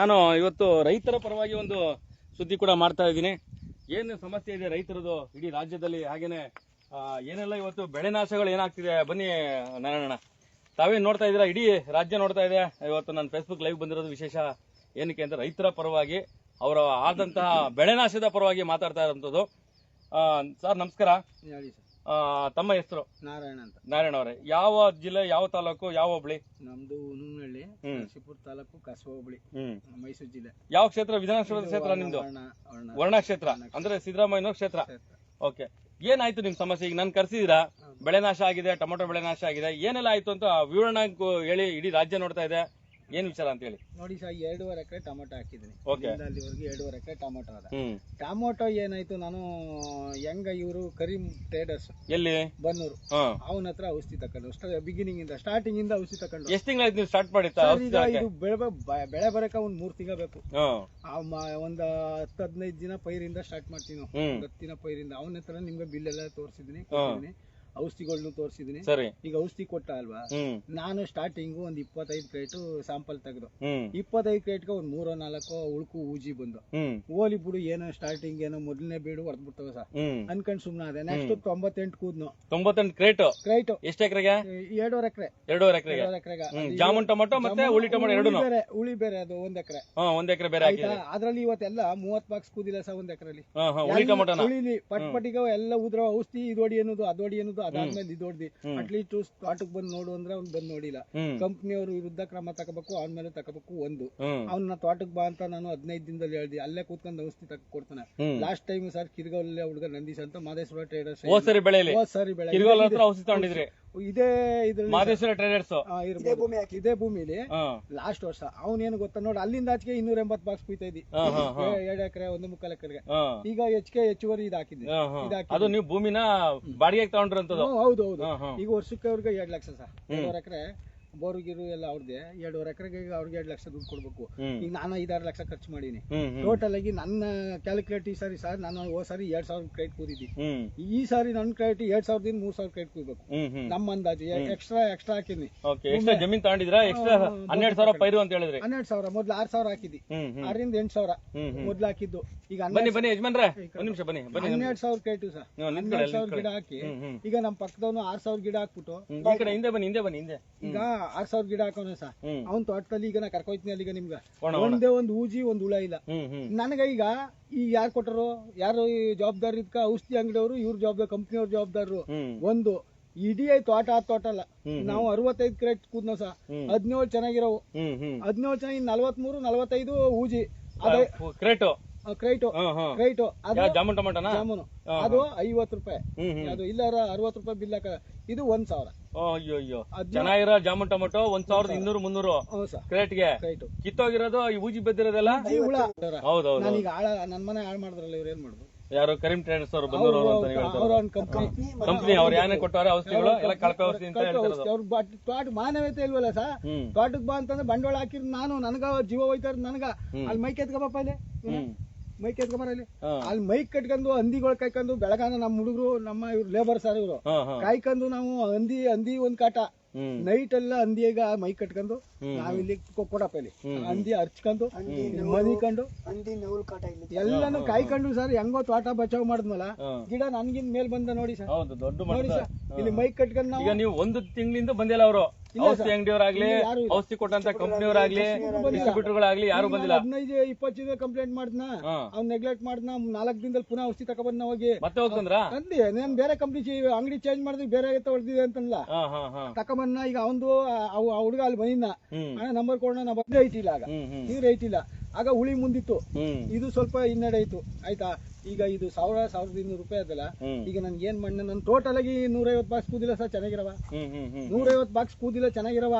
ನಾನು ಇವತ್ತು ರೈತರ ಪರವಾಗಿ ಒಂದು ಸುದ್ದಿ ಕೂಡ ಮಾಡ್ತಾ ಇದ್ದೀನಿ. ಏನು ಸಮಸ್ಯೆ ಇದೆ ರೈತರದು ಇಡೀ ರಾಜ್ಯದಲ್ಲಿ? ಹಾಗೇನೆ ಏನೆಲ್ಲ ಇವತ್ತು ಬೆಳೆ ನಾಶಗಳು ಏನಾಗ್ತಿದೆ? ಬನ್ನಿ ನಾರಾಯಣ ತಾವೇನು ನೋಡ್ತಾ ಇದ್ದೀರಾ? ಇಡೀ ರಾಜ್ಯ ನೋಡ್ತಾ ಇದೆ. ಇವತ್ತು ನಾನು ಫೇಸ್ಬುಕ್ ಲೈವ್ ಬಂದಿರೋದು ವಿಶೇಷ. ಏನಕ್ಕೆ ಅಂತ ರೈತರ ಪರವಾಗಿ, ಅವರ ಆದಂತಹ ಬೆಳೆ ನಾಶದ ಪರವಾಗಿ ಮಾತಾಡ್ತಾ ಇರೋಂಥದ್ದು. ಸರ್, ನಮಸ್ಕಾರ. ತಮ್ಮ ಹೆಸರು? ನಾರಾಯಣ ಅಂತ. ನಾರಾಯಣ ಅವರೇ. ಯಾವ ಜಿಲ್ಲೆ ಯಾವ ತಾಲೂಕು ಯಾವ ಹೋಬಳಿ? ನಮ್ದು ಹುಣನಹಳ್ಳಿ ಶಿಪುರ್ ತಾಲೂಕು ಕಸಬ ಹೋಬಳಿ ಮೈಸೂರು ಜಿಲ್ಲೆ. ಯಾವ ಕ್ಷೇತ್ರ? ವಿಧಾನಸಭಾ ಕ್ಷೇತ್ರ ನಿಮ್ದು? ವರ್ಣ ಕ್ಷೇತ್ರ. ಅಂದ್ರೆ ಸಿದ್ದರಾಮಯ್ಯ ಕ್ಷೇತ್ರ. ಓಕೆ. ಏನಾಯ್ತು ನಿಮ್ ಸಮಸ್ಯೆ? ಈಗ ನನ್ ಕರ್ಸಿದೀರಾ? ಬೆಳೆ ನಾಶ ಆಗಿದೆ ಟೊಮೆಟೊ ಬೆಳೆ ನಾಶ ಆಗಿದೆ. ಏನೆಲ್ಲ ಆಯ್ತು ಅಂತ ವಿವರಣೆ ಹೇಳಿ ಇಡೀ ರಾಜ್ಯ ನೋಡ್ತಾ ಇದೆ. ಏನ್ ವಿಚಾರ ಅಂತ ಹೇಳಿ? ನೋಡಿ ಸರ್ ಎರಡೂವರೆ ಎಕರೆ ಟೊಮೊಟೊ ಹಾಕಿದ್ದೀನಿ. Okay. ಇಲ್ಲಿಂದ ಅಲ್ಲಿವರೆಗೆ ಎರಡೂವರೆ ಎಕರೆ ಟೊಮೊಟೊ ಅದ. ಹ್ಮ್. ಟೊಮೊಟೊ ಏನಾಯ್ತು ನಾನು ಹೆಂಗ ಇವರು ಕರೀಂ ಟ್ರೇಡರ್ಸ್ ಎಲ್ಲಿ? ಬನ್ನೂರು. ಹ. ಅವನ ಹತ್ರ ಔಷಧಿ ತಕೊಂಡು ಬಿಗಿನಿಂಗ್ ಇಂದ ಸ್ಟಾರ್ಟಿಂಗ್ ಇಂದ ಔಷಧಿ ತಕೊಂಡು ಎಷ್ಟ್ ತಿಂಗಳಾಯ್ತು ನೀವು ಸ್ಟಾರ್ಟ್ ಮಾಡಿತ್ತ ಸರ್, ಈಗ ಇದು ಬೆಳೆ ಬ- ಬೆಳೆ ಬರಕ ಒಂದ್ ಮೂರ್ ತಿಂಗಳ ಬೇಕು. ಆ ಮ- ಒಂದ್ ಹತ್ತು ಹದಿನೈದು ದಿನ ಪೈರಿಂದ ಸ್ಟಾರ್ಟ್ ಮಾಡ್ತೀವಿ ನಾವು ಹ್ಮ್. ಒಂದ್ ಹತ್ತು ದಿನ ಪೈರಿಂದ. ಅವನ ಹತ್ರ ನಿಮ್ಗೆ ಬಿಲ್ ಎಲ್ಲ ತೋರಿಸಿದೀನಿ ಔಷಧಿಗಳನ್ನು ತೋರಿಸಿದೀನಿ. ಸರಿ. ಈಗ ಔಷಧಿ ಕೊಟ್ಟ ಅಲ್ವಾ? ಹ್ಮ್. ನಾನು ಸ್ಟಾರ್ಟಿಂಗ್ ಒಂದ್ ಇಪ್ಪತ್ತೈದು ಕ್ರೇಟು ಸ್ಯಾಂಪಲ್ ತೆಗೆದು. ಹ್ಮ್. ಇಪ್ಪತ್ತೈದು ಕ್ರೇಟ್ಗೆ ಒಂದ್ ಮೂರೋ ನಾಲ್ಕು ಉಳ್ಕು ಊಜಿ ಬಂದು. ಹ್ಮ್. ಹೋಲಿ ಬಿಡು ಏನೋ ಸ್ಟಾರ್ಟಿಂಗ್ ಏನೋ ಮೊದಲನೇ ಬೀಡು ಹೊಡೆದ್ಬಿಡ್ತವೆ ಸರ್ ಹ್ಮ್. ಅನ್ಕೊಂಡ್ ಸುಮ್ನೆ ಅದೇ ನೆಕ್ಸ್ಟ್ ತೊಂಬತ್ತೆಂಟು ಕೂದ್ನು ತೊಂಬತ್ತೆಂಟು ಕ್ರೇಟ್ ಕ್ರೈಟು ಎಷ್ಟು ಎಕರೆಗೆ? ಎರಡೂವರೆ ಎಕರೆ. ಎರಡೂವರೆ ಎಕರೆಗೆ. ಎರಡೂವರೆ ಎಕರೆಗೆ. ಹ್ಮ್. ಜಾಮೂನ್ ಟೊಮೊಟೊ ಮತ್ತೆ ಹುಳಿ ಟೊಮೊಟೊ ಎರಡೂ ಬೇರೆ ಉಳಿ ಬೇರೆ ಅದು ಒಂದ್ ಎಕರೆ. ಹಾ ಒಂದ್ ಎಕರೆ ಬೇರೆ ಹಾಕಿದ್ರಿ ಅದ್ರಲ್ಲಿ ಇವತ್ತೆಲ್ಲ ಮೂವತ್ ಬಾಕ್ಸ್ ಕೂದಿಲ್ಲ ಸರ್ ಒಂದ್ ಎಕರೆಲಿ? ಹಾ ಹಾ ಹುಳಿ ಟೊಮೊಟೊನ. ಉಳಿಲಿ ಪಟ್ ಪಟ್ಟಿಗೆ ಎಲ್ಲ ಉದ್ರ ಔಷಧಿ ಇದೋಡಿ ಅನ್ನೋದು ಅದೋಡಿ ಅನ್ನೋದು ಅದಾದ್ಮೇಲೆ ಇದು ಹ್ಮ್. ಅಟ್ಲೀಸ್ಟ್ ಸ್ಪಾಟ್ಗೆ ಬಂದ್ ನೋಡು ಅಂದ್ರೆ ಅವ್ನು ಬಂದ್ ನೋಡಿಲ್ಲ. ಕಂಪ್ನಿಯವರು ವಿರುದ್ಧ ಕ್ರಮ ತಗೋಬೇಕು ಅವನ ಮೇಲೆ ತಗೋಬೇಕು ಒಂದು. ಅವ್ನ ತೋಟಕ್ಕೆ ಬಾ ಅಂತ ನಾನು ಹದಿನೈದು ದಿನದಲ್ಲಿ ಹೇಳ್ದಿ ಅಲ್ಲೇ ಕೂತ್ಕೊಂಡು ಔಷಧಿ ತಕ ಕೊಡ್ತಾನೆ. ಲಾಸ್ಟ್ ಟೈಮ್ ಸರ್ ಕಿರ್ಗೌಲೆ ಹುಡುಗ ನಂದೀಶ್ ಅಂತ ಮಾದೇಶ್ವರ ಟ್ರೇಡರ್ಸ್ ಹೋದ್ ಸರಿ ಬೆಳೆ ಇದೇ ಇದ್ರಲ್ಲಿ ಮಾದೇಶ್ವರ ಟ್ರೇಡರ್ಸ್. ಇದೇ ಭೂಮಿಲಿ ಹಾ. ಲಾಸ್ಟ್ ವರ್ಷ. ಅವನೇನು ಗೊತ್ತಾ? ನೋಡಿ ಅಲ್ಲಿಂದ ಆಚೆಗೆ ಇನ್ನೂರ ಎಂಬತ್ ಬಾಕ್ಸ್ ಕುಯ್ತಾ ಇದ್ದಿ ಎರಡ್ ಎಕರೆ ಒಂದು ಮುಕ್ಕಾಲ್ ಎಕರೆಗೆ. ಈಗ ಹೆಚ್ಚಿಗೆ ಹೆಚ್ಚುವರಿ ಇದು ಹಾಕಿದ್ವಿ. ಹಾ, ಹಾ. ಅದು ನೀವು ಭೂಮಿನ ಬಾಡಿಗೆ ತಗೊಂಡ್ರಂತ ಹೌದು ಹೌದು. ಹಾ, ಹಾ. ಈಗ ವರ್ಷಕ್ಕೆ ಅವ್ರಿಗೆ ಎರಡ್ ಲಕ್ಷ ಸರ್. ಎಕರೆ. ಬೋರು ಗಿರು ಎಲ್ಲ ಅವ್ರದ್ದೆ ಎರಡೂವರೆ ಎಕರೆಗೆ ಅವ್ರಿಗೆ ಎರಡು ಲಕ್ಷ ದುಡ್ಡು ಕೊಡ್ಬೇಕು. ಈಗ ನಾನು ಐದಾರು ಲಕ್ಷ ಖರ್ಚು ಮಾಡೀನಿ. ಟೋಟಲ್ ಆಗಿ ನನ್ನ ಕ್ಯಾಲ್ಕುಲೇಟ್ ಈ ಸಾರಿ ಸರ್ ನಾನು ಓ ಸಾರಿ ಎರಡ್ ಸಾವಿರ ಕ್ರೆಡಿಟ್ ಕೂದಿದ್ದಿ. ಈ ಸಾರಿ ನನ್ನ ಕ್ರೆಡಿಟ್ ಎರಡ್ ಸಾವಿರದಿಂದ ಮೂರ್ ಸಾವಿರ ಕ್ರೆಡಿಟ್ ಕೂಬೇಕು ನಮ್ಮ ಅಂದಾಜು. ಎಕ್ಸ್ಟ್ರಾ ಎಕ್ಸ್ಟ್ರಾ ಹಾಕಿದ್ನಿ. ಜಮೀನ್ ತಗೊಂಡಿದ್ರ ಎಕ್ಸ್ಟ್ರಾ ಹನ್ನೆರಡು ಸಾವಿರ ಪೈರು ಅಂತ ಹೇಳಿದ್ರೆ. ಹನ್ನೆರಡು ಸಾವಿರ ಮೊದ್ಲು ಆರ್ ಸಾವಿರ ಹಾಕಿದ್ದಿ. ಆರಿಂದ ಎಂಟು ಸಾವಿರ ಮೊದ್ಲು ಹಾಕಿದ್ದು. ಈಗ ಬನ್ನಿ ಬನ್ನಿ ಯಜಮಾನ್ರೆ. ಒಂದ್ ನಿಮಿಷ ಬನ್ನಿ ಬನ್ನಿ ಹನ್ನೆರಡು ಸಾವಿರ ಕ್ರೆಡಿಟ್ ಸರ್. ಹನ್ನೆರಡು ಸಾವಿರ. ಗಿಡ ಹಾಕಿ ಈಗ ನಮ್ಮ ಪಕ್ಕದವನು ಆರ್ ಸಾವಿರ ಗಿಡ ಹಾಕ್ಬಿಟ್ಟು ಹಿಂದೆ ಬನ್ನಿ ಹಿಂದೆ ಬನ್ನಿ ಹಿಂದೆ. ಈಗ ಆರ್ ಸಾವಿರ ಗಿಡ ಹಾಕೋಣ ಸರ್ ಅವ್ನ್ ತೋಟದಲ್ಲಿ ಈಗ ನಾ ಕರ್ಕೊಯ್ತೀನಿ ಅಲ್ಲಿಗ ನಿಮ್ಗ. ಒಂದೇ ಒಂದು ಊಜಿ ಒಂದ್ ಹುಳ ಇಲ್ಲ. ನನ್ಗ ಈಗ ಈ ಯಾರು ಕೊಟ್ಟರು ಯಾರು ಈ ಜವಾಬ್ದಾರಿ ಇದ್ಕ ಔಷಧಿ ಅಂಗಡಿಯವರು ಇವ್ರ ಜವಾಬ್ದಾರಿ ಕಂಪ್ನಿಯವ್ರ ಜವಾಬ್ದಾರರು. ಒಂದು ಇಡೀ ತೋಟ ಆ ತೋಟ ಅಲ್ಲ. ನಾವು ಅರವತ್ತೈದು ಕ್ರೇಟ್ ಕೂದ್ನೋ ಸಹ. ಹದಿನೇಳು ಚೆನ್ನಾಗಿರೋವು. ಹದಿನೇಳು ಚೆನ್ನಾಗಿ ನಲ್ವತ್ಮೂರು ನಲ್ವತ್ತೈದು ಊಜಿ. ಅದೇ ಕ್ರೇಟು. ಕ್ರೈಟು. ಅದು ಐವತ್ ಜಾಮೂನ್ ಅದು ಐವತ್ತು ರೂಪಾಯಿ. ಅದು ಇಲ್ಲಾರ ಅರವತ್ತು ರೂಪಾಯಿ ಬಿಲ್ ಹಾಕ ಇದು ಒಂದ್ ಸಾವಿರ. ಅಯ್ಯೋ ಅಯ್ಯೋ ಚೆನ್ನಾಗಿರೋ ಜಾಮೂನ್ ಟೊಮೊಟೊ ಒಂದ್ ಸಾವಿರದ ಇನ್ನೂರು ಮುನ್ನೂರು ಸರ್. ಕ್ರೇಟ್ಗೆ. ಕ್ರೈಟು. ಕಿತ್ತೋಗಿರೋದು ಈ ಊಜಿ ಬಿದ್ದಿರೋದೆಲ್ಲ? ಈ ಹುಳ. ಹೌದೌದು ನಾನೀಗ ಆಳ ನನ್ನ ಮನೆ ಹಾಳು ಮಾಡಿದ್ರಲ್ಲ ಇವ್ರು ಏನ್ ಮಾಡುದು? ಯಾರು ಕರೀಂ ಟ್ರೇಡರ್ಸ್ ಅವರು ಬಂದವರು ಅಂತ ನೀವು ಹೇಳ್ತಾರೆ ಅವ್ರ ಒಂದು ಕಂಪ್ನಿ ಕಂಪ್ನಿ ಅವ್ರು ಏನೇ ಕೊಟ್ಟವ್ರೆ ಔಷಧಿಗಳು ಎಲ್ಲ ಕಳಪೆ ಔಷಧಿ ಅಂತ ಹೇಳ್ತಾರೆ ಅವ್ರ ತೋಟ ಮಾನವೀಯತೆ ಇಲ್ವಲ್ಲ ಸರ್? ಹ್ಮ್. ತೋಟಕ್ ಬಾ ಅಂತಂದ್ರೆ ಬಂಡವಾಳ ಹಾಕಿರ್ ನಾನು ನನಗ ಜೀವ ಹೋಯ್ತಾರ ನನಗ. ಅಲ್ಲಿ ಮೈ ಎತ್ಕೊಬಪ್ಪ ಇಲ್ಲಿ. ಹ್ಮ್. ಮೈಕ್ ಎತ್ಕೊಂಬರ ಇಲ್ಲಿ ಹಾ. ಅಲ್ಲಿ ಮೈಕ್ ಕಟ್ಕೊಂಡು ಹಂದಿಗಳು ಕಾಯ್ಕೊಂಡು ಬೆಳಗಾನ ನಮ್ಮ ಹುಡುಗರು ನಮ್ಮ ಇವ್ರು ಲೇಬರ್ ಸರ್ ಇವರು? ಕಾಯ್ಕೊಂಡು ನಾವು ಹಂದಿ ಹಂದಿ ಒಂದ್ ಕಾಟ. ನೈಟ್ ಎಲ್ಲ ಹಂದಿಯಾಗ ಮೈಕ್ ಕಟ್ಕೊಂಡು ನಾವ್ ನಾವಿಲ್ಲಿ ಕೊಡಪ್ಪ ಇಲ್ಲಿ. ಹಂದಿ ಹರ್ಚ್ಕೊಂಡು ಮನಿಕೊಂಡು ಎಲ್ಲಾನು ಕಾಯ್ಕೊಂಡು ಸರ್ ಹೆಂಗೋ ತೋಟ ಬಚಾವ್ ಮಾಡಿದ್ಮಲ್ಲ ಗಿಡ ನನ್ಗಿನ್ ಮೇಲ್ ಬಂದ ನೋಡಿ ಸರ್. ಹೌದು ದೊಡ್ಡ ನೋಡಿ ಸರ್ ಇಲ್ಲಿ ಮೈಕ್ ಕಟ್ಕೊಂಡು ನಾವು ಈಗ ನೀವು ಒಂದು ತಿಂಗಳಿಂದ ಬಂದಿಲ್ಲ ಅವರು. ಔಷಧಿ ಅಂಗಡಿಯವರಾಗ್ಲಿ. ಔಷಧಿ ಕೊಟ್ಟಂತ ಕಂಪ್ನಿಯವರಾಗ್ಲಿ ಡಿಸ್ಟ್ರಿಬ್ಯೂಟರ್ಗಳಾಗ್ಲಿ ಯಾರು ಬಂದಿಲ್ಲ. ಹದಿನೈದು ಇಪ್ಪತ್ತು ಜನ ಕಂಪ್ಲೇಂಟ್ ಮಾಡಿದ್ನ. ಅವ್ನ ನೆಗ್ಲೆಕ್ಟ್ ಮಾಡಿದ್ನ. ನಾಲ್ಕು ದಿನದಲ್ಲಿ ಪುನಃ ಔಷಧಿ ತಗೊಬಂದ ಹೋಗಿ. ಮತ್ತೆ ಹೋಗ್ತಂದ್ರ? ಅಂದಿ ನಾನು ಬೇರೆ ಕಂಪ್ನಿ ಅಂಗಡಿ ಚೇಂಜ್ ಮಾಡಿದ್ರೆ ಬೇರೆ ಹೊಡೆದಿದೆ ಅಂತಲ್ಲ ತಕೊಂಬನ್ನ ಈಗ ಅವಂದು ಆ ಹುಡುಗ ಅಲ್ಲಿ ಬಂದಿದ್ನ. ನಂಬರ್ ಕೊಡೋಣ ನಾ ಬಂದೇ ಐತಿ ಇಲ್ಲ ಆಗ. ನೀರ್ ಐತಿಲ್ಲ. ಆಗ ಹುಳಿ ಮುಂದಿತ್ತು. ಇದು ಸ್ವಲ್ಪ ಹಿನ್ನಡೆ ಆಯ್ತು. ಆಯ್ತಾ? ಈಗ ಇದು ಸಾವಿರ ಸಾವಿರದ ಇನ್ನೂರು ರೂಪಾಯಿ ಅದಲ್ಲ ಈಗ ನನ್ಗೆ ಏನ್ ಮಣ್ಣು ನಾನು ಟೋಟಲ್ ಆಗಿ ನೂರೈವತ್ತು ಬಾಕ್ಸ್ ಕೂದಿಲ್ಲ ಸರ್ ಚೆನ್ನಾಗಿರವ. ನೂರೈವತ್ತು ಬಾಕ್ಸ್ ಕೂದಿಲ್ಲ ಚೆನ್ನಾಗಿರವ.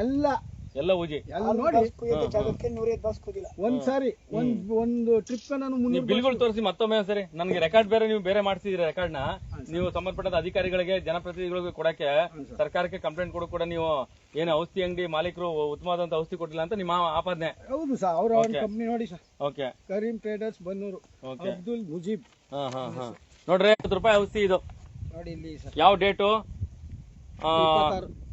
ಎಲ್ಲ ಎಲ್ಲ ಉಜಿ. ಒಂದ್ ಸಾರಿ ಒಂದ್ ಒಂದು ಟ್ರಿಪ್ ನಾನು ನೀವು ಬಿಲ್ಗಳು ತೋರಿಸಿ ಮತ್ತೊಮ್ಮೆ ಸರಿ ನನಗೆ ರೆಕಾರ್ಡ್ ಬೇರೆ ನೀವು ಬೇರೆ ಮಾಡಿಸಿದ್ರಿ ರೆಕಾರ್ಡ್ನ. ನೀವು ಸಂಬಂಧಪಟ್ಟ ಅಧಿಕಾರಿಗಳಿಗೆ ಜನಪ್ರತಿನಿಧಿಗಳಿಗೆ ಕೊಡಕ್ಕೆ ಸರ್ಕಾರಕ್ಕೆ ಕಂಪ್ಲೇಂಟ್ ಕೊಡೋ ಕೂಡ ನೀವು ಏನು ಔಷಧಿ ಅಂಗಡಿ ಮಾಲೀಕರು ಉತ್ತಮವಾದಂತ ಔಷಧಿ ಕೊಟ್ಟಿಲ್ಲ ಅಂತ ನಿಮ್ಮ ಆಪಾದನೆ. ಹೌದು ಸರ್ ಅವ್ರ ಕಂಪ್ನಿ ನೋಡಿ sir. Okay Karim traders Bannur Abdul Mujeeb. ಹಾ ಹಾ ಹಾ. ನೋಡ್ರಿ ಐವತ್ತು ರೂಪಾಯಿ ಔಷಧಿ ಇದು. ನೋಡಿ ಇಲ್ಲಿ ಸರ್. ಯಾವ ಡೇಟು?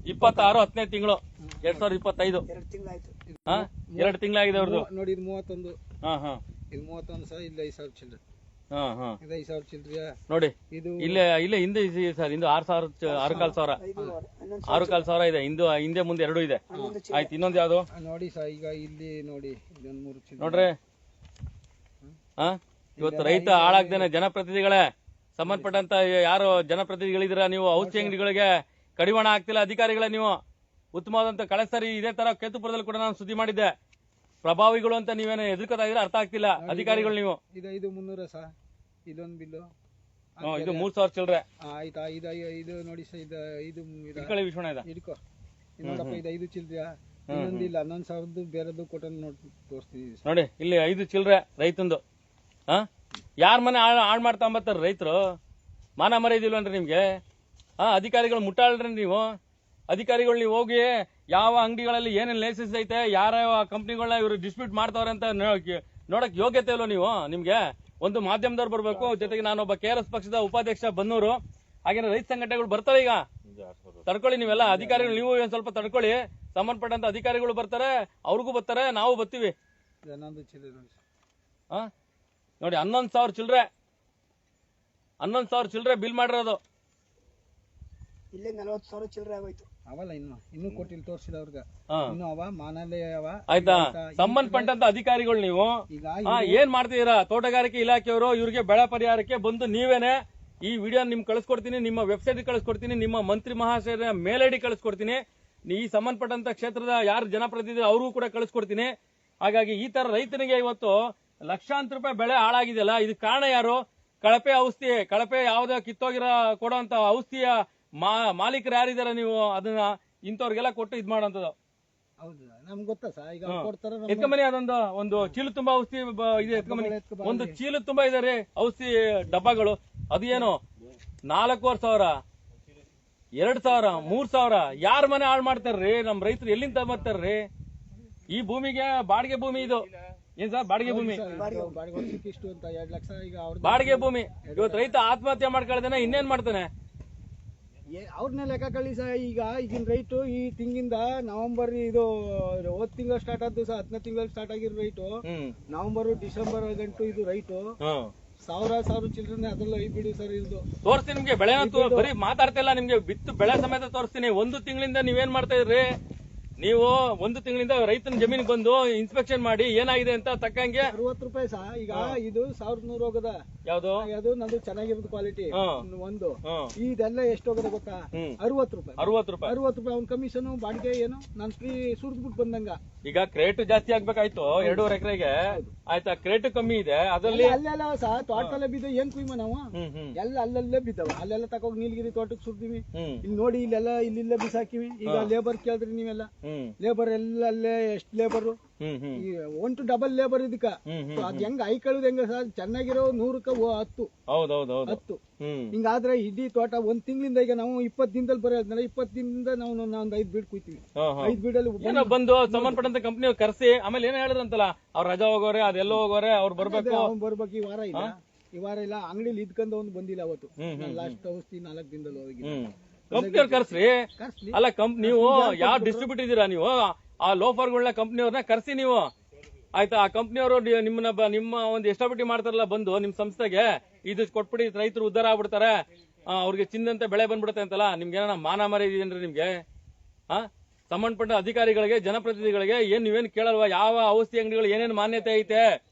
ಇಪ್ಪತ್ತಾರು. ಹತ್ತನೇ ತಿಂಗಳು. ಎರಡ್ ಸಾವಿರದ ಇಪ್ಪತ್ತೈದು. ಎರಡು ತಿಂಗಳಾಯ್ತು. ಹಾ? ಎರಡು ತಿಂಗಳಾಗಿದೆ ಅವ್ರದ್ದು ನೋಡಿ ಇದು ಮೂವತ್ತೊಂದು. ಹಾ ಹಾ. ಇದು ಮೂವತ್ತೊಂದು ಸಾವಿರ ಇಲ್ಲ ಐದು ಸಾವಿರ ಚಿಲ್ಲರೆ ಹಾ ಹಾ. ಇದು ಐದು ಸಾವಿರ ಚಿಲ್ಲರೆ ನೋಡಿ ಇದು ಇಲ್ಲೇ ಇಲ್ಲೇ ಹಿಂದೆ ಇದೆ ಸರ್ ಹಿಂದೆ ಆರು ಸಾವಿರ ಚ- ಆರು ಕಾಲ್ ಸಾವಿರ. ಆರು ಕಾಲ್ ಸಾವಿರ ಇದೆ ಹಿಂದೆ ಹಿಂದೆ ಮುಂದೆ ಎರಡು ಇದೆ. ಆಯ್ತು ಇನ್ನೊಂದು ಯಾವ್ದು? ನೋಡಿ ಸರ್ ಈಗ ಇಲ್ಲಿ ನೋಡಿ ಇದೊಂದು ಮೂರು ಚಿಲ್ಲರೆ ನೋಡ್ರಿ. ಹಾ? ಇವತ್ತು ರೈತ ಹಾಳಾಗ್ದೇನೆ ಜನಪ್ರತಿನಿಧಿಗಳೇ. ಸಂಬಂಧಪಟ್ಟಂತ ಯಾರು ಜನಪ್ರತಿನಿಧಿಗಳಿದ್ದೀರಾ ನೀವು ಔಷಧಿ ಅಂಗಡಿಗಳಿಗೆ? ಕಡಿವಾಣ ಆಗ್ತಿಲ್ಲ ಅಧಿಕಾರಿಗಳ ನೀವು ಉತ್ತಮವಾದಂತ ಕಳೆದ ಸಾರಿ ಇದೇ ತರ ಕೇತುಪುರದಲ್ಲಿ ಕೂಡ ನಾನು ಸುದ್ದಿ ಮಾಡಿದ್ದೆ. ಪ್ರಭಾವಿಗಳು ಅಂತ ನೀವೇನು ಎದುರ್ಕೋತಾ ಇದ್ರೆ ಅರ್ಥ ಆಗ್ತಿಲ್ಲ. ಅಧಿಕಾರಿಗಳು ನೀವು. ಇದು ಇದು ಮುನ್ನೂರ ಸರ್ ಇದೊಂದು ಬಿಲ್ಲು. ಇದು ಮೂರ್ ಸಾವಿರ ಚಿಲ್ರೆ. ಆಯ್ತಾ? ಇದು ಇದು ನೋಡಿ ಸರ್ ಇದು ಇದು ಇದು ಇಟ್ಕೊಳ್ಳಿ ವಿಶ್ವಣ ಇದೆ. ಇದು ನೋಡಪ್ಪ ಇದು ಐದು ಚಿಲ್ಲರೆ ಇನ್ನೊಂದು ಇಲ್ಲ ಹನ್ನೊಂದು ಸಾವಿರದ್ದು ಬೇರೆದು ಕೊಟ್ಟು ನೋಡಿ ತೋರಿಸ್ತೀವಿ ನೋಡಿ ಇಲ್ಲಿ ಐದು ಚಿಲ್ರೆ ರೈತಂದು. ಹಾ? ಯಾರ ಮನೆ ಹಾಳು ಹಾಳು ಮಾಡ್ತಾ ಬರ್ತಾರೆ ರೈತರು? ಮಾನ ಮರ್ಯಾದಿಲ್ವನ್ರಿ ನಿಮ್ಗೆ? ಹಾ ಅಧಿಕಾರಿಗಳು ಮುಟ್ಟಾಳ್ರಿ ನೀವು. ಅಧಿಕಾರಿಗಳು ನೀವು ಹೋಗಿ ಯಾವ ಅಂಗಡಿಗಳಲ್ಲಿ ಏನೇನು ಲೈಸೆನ್ಸ್ ಐತೆ ಯಾರ ಕಂಪ್ನಿಗಳನ್ನ ಇವರು ಡಿಸ್ಪ್ಯೂಟ್ ಮಾಡ್ತಾವ್ರೆ ಅಂತ ನೋಡಕ್ ಯೋಗ್ಯತೆ ಇಲ್ವ ನೀವು ನಿಮ್ಗೆ? ಒಂದು ಮಾಧ್ಯಮದವ್ರು ಬರ್ಬೇಕು ಜೊತೆಗೆ ನಾನೊಬ್ಬ ಕೆ ಆರ್ ಎಸ್ ಪಕ್ಷದ ಉಪಾಧ್ಯಕ್ಷ ಬನ್ನೂರು. ಹಾಗೇನೆ ರೈತ ಸಂಘಟನೆಗಳು ಬರ್ತಾರೆ ಈಗ. ತಡ್ಕೊಳ್ಳಿ ನೀವೆಲ್ಲ ಅಧಿಕಾರಿಗಳು ನೀವು ಒಂದ್ ಸ್ವಲ್ಪ ತಡ್ಕೊಳ್ಳಿ. ಸಂಬಂಧಪಟ್ಟಂತ ಅಧಿಕಾರಿಗಳು ಬರ್ತಾರೆ ಅವ್ರಿಗೂ ಬರ್ತಾರೆ ನಾವು ಬರ್ತೀವಿ. ಚಿಲ್ಲರೆ ನೋಡಿ ಆ? ಹನ್ನೊಂದು ಸಾವಿರ ಚಿಲ್ರೆ. ಹನ್ನೊಂದು ಸಾವಿರ ಚಿಲ್ರೆ ಬಿಲ್ ಮಾಡಿರೋದು. ಇಲ್ಲೇ ನಲವತ್ತು ಸಾವಿರ ಚಿಲ್ಲರೆ ಆಗೋಯ್ತು. ಅವಲ್ಲ ಇನ್ನು ಇನ್ನು ಕೊಟ್ಟಿಲ್ಲ ತೋರಿಸಿಲ್ಲ ಅವ್ರಿಗೆ. ಹಾ. ಇನ್ನು ಅವ ಮಾನಲ್ಲೇ ಅವ. ಆಯ್ತಾ? ಸಂಬಂಧಪಟ್ಟಂತ ಅಧಿಕಾರಿಗಳು ನೀವು? ಈಗ ಆ, ಏನ್ ಮಾಡ್ತಿದೀರಾ ತೋಟಗಾರಿಕೆ ಇಲಾಖೆಯವರು ಇವ್ರಿಗೆ ಬೆಳೆ ಪರಿಹಾರಕ್ಕೆ ಬಂದು ನೀವೇನೆ ಈ ವಿಡಿಯೋ ನಿಮ್ ಕಳಿಸ್ಕೊಡ್ತೀನಿ ನಿಮ್ಮ ವೆಬ್ಸೈಟ್ ಕಳಿಸ್ಕೊಡ್ತೀನಿ ನಿಮ್ಮ ಮಂತ್ರಿ ಮಹಾಶಯರ ಮೇಲ್ ಐಡಿ ಕಳಿಸ್ಕೊಡ್ತೀನಿ. ಈ ಸಂಬಂಧಪಟ್ಟಂತ ಕ್ಷೇತ್ರದ ಯಾರು ಜನಪ್ರತಿನಿಧಿ ಅವ್ರಿಗೂ ಕೂಡ ಕಳಿಸ್ಕೊಡ್ತೀನಿ. ಹಾಗಾಗಿ ಈ ತರ ರೈತನಿಗೆ ಇವತ್ತು ಲಕ್ಷಾಂತರ ರೂಪಾಯಿ ಬೆಳೆ ಹಾಳಾಗಿದೆಯಲ್ಲ ಇದಕ್ಕೆ ಕಾರಣ ಯಾರು? ಕಳಪೆ ಔಷಧಿ ಕಳಪೆ ಯಾವ್ದೋ ಕಿತ್ತೋಗಿರೋ ಕೊಡುವಂತ ಔಷಧಿಯ ಮಾ- ಮಾಲೀಕರು ಯಾರಿದಾರ ನೀವು? ಅದನ್ನ ಇಂಥವ್ರಿಗೆಲ್ಲ ಕೊಟ್ಟು ಇದ್ ಮಾಡೋಂಥದ್ದು ಹೌದು ನಮ್ಗೆ ಗೊತ್ತಾ ಸರ್? ಈಗ ಅವ್ರು ಕೊಡ್ತಾರ ನಮ್ಗೆ ಎತ್ಕೊಂಬನಿ ಅದೊಂದು ಒಂದು ಚೀಲ ತುಂಬಾ ಔಷಧಿ ಬ- ಇದೆ ಎತ್ಕೊಂಬನಿ ಎತ್ಕೊಂಬ ಒಂದು ಚೀಲ ತುಂಬಾ ಇದೆ ರೀ ಔಷಧಿ ಡಬ್ಬಗಳು. ಅದು ಏನು ನಾಲ್ಕೂವರೆ ಸಾವಿರ ಎರಡ್ ಸಾವಿರ ಮೂರ್ ಸಾವಿರ. ಯಾರ ಮನೆ ಹಾಳು ಮಾಡ್ತಾರ್ರಿ ನಮ್ ರೈತರು ಎಲ್ಲಿಂದ ತಗೊಂಬರ್ತಾರ್ರಿ ಈ ಭೂಮಿಗೆ ಬಾಡಿಗೆ ಭೂಮಿ ಇದು. ಏನ್ ಸರ್? ಬಾಡಿಗೆ ಭೂಮಿ. ಬಾಡಿಗೆ ವರ್ಷಕ್ಕೆ ಇಷ್ಟು ಅಂತ ಎರಡ್ ಲಕ್ಷ ಈಗ ಅವ್ರದ್ದು ಬಾಡಿಗೆ ಭೂಮಿ. ಇವತ್ತು ರೈತ ಆತ್ಮಹತ್ಯೆ ಮಾಡ್ಕೊಳ್ದೇನೆ ಇನ್ನೇನ್ ಮಾಡ್ತಾನೆ? ಅವ್ರನ್ನೇ ಲೆಕ್ಕ ಕಳಿ ಸಹ ಈಗ ಈಗಿನ ರೈಟು ಈ ತಿಂಗಿಂದ ನವೆಂಬರ್ ಇದು ಹೋದ್ ತಿಂಗಳು ಸ್ಟಾರ್ಟ್ ಆದ್ದು ಸಹ ಹತ್ತನೇ ತಿಂಗಳಲ್ಲಿ ಸ್ಟಾರ್ಟ್ ಆಗಿರೋ ರೈಟು ನವೆಂಬರ್ ಡಿಸೆಂಬರ್ ಗಂಟು ಇದು ರೈಟು ಸಾವಿರ ಸಾವಿರ ಚಿಲ್ಲರೆ ಅದ್ರಲ್ಲಿ ಐಬಿಡಿ ಬಿಡಿ ಸರ್ ಇದು ತೋರಿಸ್ತೀನಿ ನಿಮ್ಗೆ ಬೆಳೆ ಬರೀ ಮಾತಾಡ್ತಿಲ್ಲ ನಿಮ್ಗೆ ಬಿತ್ತು ಬೆಳೆ ಸಮೇತ ತೋರಿಸ್ತೀನಿ. ಒಂದು ತಿಂಗಳಿಂದ ನೀವೇನ್ ಮಾಡ್ತಾ ಇದ್ರಿ? ನೀವು ಒಂದು ತಿಂಗಳಿಂದ ರೈತನ ಜಮೀನಿಗೆ ಬಂದು ಇನ್ಸ್ಪೆಕ್ಷನ್ ಮಾಡಿ ಏನಾಗಿದೆ ಅಂತ ತಕ್ಕಂಗೆ ಅರವತ್ತು ರೂಪಾಯಿ ಸಹ ಈಗ ಇದು ಸಾವಿರದ ನೂರು ಹೋಗದ. ಯಾವ್ದು? ಅದು ನಂದು ಚೆನ್ನಾಗಿರೋದು ಕ್ವಾಲಿಟಿ ಒಂದು. ಇದೆಲ್ಲ ಎಷ್ಟು ಹೋಗದ ಗೊತ್ತಾ? ಅರವತ್ತು ರೂಪಾಯಿ. ಅರವತ್ತು ರೂಪಾಯಿ. ಅರವತ್ತು ರೂಪಾಯಿ ಅವ್ನ ಕಮಿಷನ್ ಬಾಡಿಗೆ ಏನು? ನಾನು ಫ್ರೀ ಸುರಿದ್ಬಿಟ್ಟು ಬಂದಂಗ. ಈಗ ಕ್ರೇಟ್ ಜಾಸ್ತಿ ಆಗ್ಬೇಕಾಯ್ತು ಎರಡೂವರೆ ಎಕರೆಗೆ. ಆಯ್ತಾ? ಕ್ರೇಟ್ ಕಮ್ಮಿ ಇದೆ ಅದರಲ್ಲಿ ಅಲ್ಲೆಲ್ಲ ಸಹ ತೋಟದಲ್ಲೇ ಬಿದ್ದ ಏನ್ ಕುಯ್ಮ ನಾವು? ಎಲ್ಲ ಅಲ್ಲಲ್ಲೇ ಬಿದ್ದವ. ಅಲ್ಲೆಲ್ಲ ತಕೋಗಿ ನೀಲಗಿರಿ ತೋಟಕ್ಕೆ ಸುರ್ದಿವಿ. ಇಲ್ಲಿ ನೋಡಿ ಇಲ್ಲೆಲ್ಲ ಇಲ್ಲಿಲ್ಲ ಬಿಸಾಕಿವಿ ಈಗ ಲೇಬರ್ ಕೇಳಿದ್ರಿ ನೀವೆಲ್ಲ. ಲೇಬರ್ ಎಲ್ಲ ಅಲ್ಲೇ ಎಷ್ಟು labour one two double labour ಇದಕ್ಕ. ಅದ್ ಹೆಂಗ್ ಐಕಳುದು ಹೆಂಗ ಸರ್ ಚೆನ್ನಾಗಿರೋ ನೂರಕ್ಕ ಹತ್ತು. ಹತ್ತು. ಹಿಂಗಾದ್ರೆ ಇಡೀ ತೋಟ ಒಂದ್ ತಿಂಗಳಿಂದ ಈಗ ನಾವು ಇಪ್ಪತ್ ದಿನದಲ್ಲಿ ಬರೋದ್ನಲ್ಲ ಇಪ್ಪತ್ ದಿನದಿಂದ ನಾವು ಒಂದ್ ಐದ್ ಬೀಡ್ ಕುಯ್ತೀವಿ. ಐದ್ ಬೀಡಲ್ಲಿ ಬಂದು ಸಂಬಂಧಪಟ್ಟಂತ ಕಂಪ್ನಿ ಕರೆಸಿ ಆಮೇಲೆ ಏನ್ ಹೇಳಿದ್ರಂತಲ್ಲ ಅವ್ರ ರಜಾ ಹೋಗೋರೆ ಅದೆಲ್ಲ ಹೋಗೋರೆ ಅವ್ರು ಬರ್ಬೇಕು. ಅವ್ನ್ ಬರ್ಬೇಕು. ಈ ವಾರ ಇಲ್ಲ. ಈ ವಾರ ಇಲ್ಲ. ಅಂಗಡಿಲಿ ಇದ್ಕೊಂಡ್ ಒಂದು ಬಂದಿಲ್ಲ ಅವತ್ತು. ಲಾಸ್ಟ್ ಔಷಧಿ ನಾಲ್ಕು ದಿನದಲ್ಲಿ ಹೋಗಿ ಕಂಪ್ನಿಯವ್ರು ಕರ್ಸ್ರಿ. ಅಲ್ಲ ಕಂಪ್ ನೀವು ಯಾವ ಡಿಸ್ಟ್ರಿಬ್ಯೂಟ್ ಇದ್ದೀರಾ ನೀವು? ಆ ಲೋಫರ್ಗಳನ್ನ ಕಂಪ್ನಿಯವ್ರನ್ನ ಕರ್ಸಿ ನೀವು. ಆಯ್ತಾ? ಆ ಕಂಪ್ನಿಯವರು ನಿಮ್ಮನ್ನ ನಿಮ್ಮ ಒಂದು ಎಸ್ಟಾಬಿಟಿ ಮಾಡ್ತಾರಲ್ಲ ಬಂದು ನಿಮ್ ಸಂಸ್ಥೆಗೆ ಇದು ಕೊಟ್ಬಿಡಿ ರೈತರು ಉದ್ದಾರ ಆಗ್ಬಿಡ್ತಾರೆ. ಅವ್ರಿಗೆ ಚಿನ್ನಂತೆ ಬೆಳೆ ಬಂದ್ಬಿಡುತ್ತೆ ಅಂತಲ್ಲ ನಿಮ್ಗೆ ಏನಾರ ಮಾನ ಇದೇನ್ರಿ ನಿಮ್ಗೆ? ಆ? ಸಂಬಂಧಪಟ್ಟ ಅಧಿಕಾರಿಗಳಿಗೆ ಜನಪ್ರತಿನಿಧಿಗಳಿಗೆ ಏನ್ ನೀವೇನ್ ಕೇಳಲ್ವಾ? ಯಾವ ಔಷಧಿ ಅಂಗಡಿಗಳು ಏನೇನ್ ಮಾನ್ಯತೆ ಐತೆ?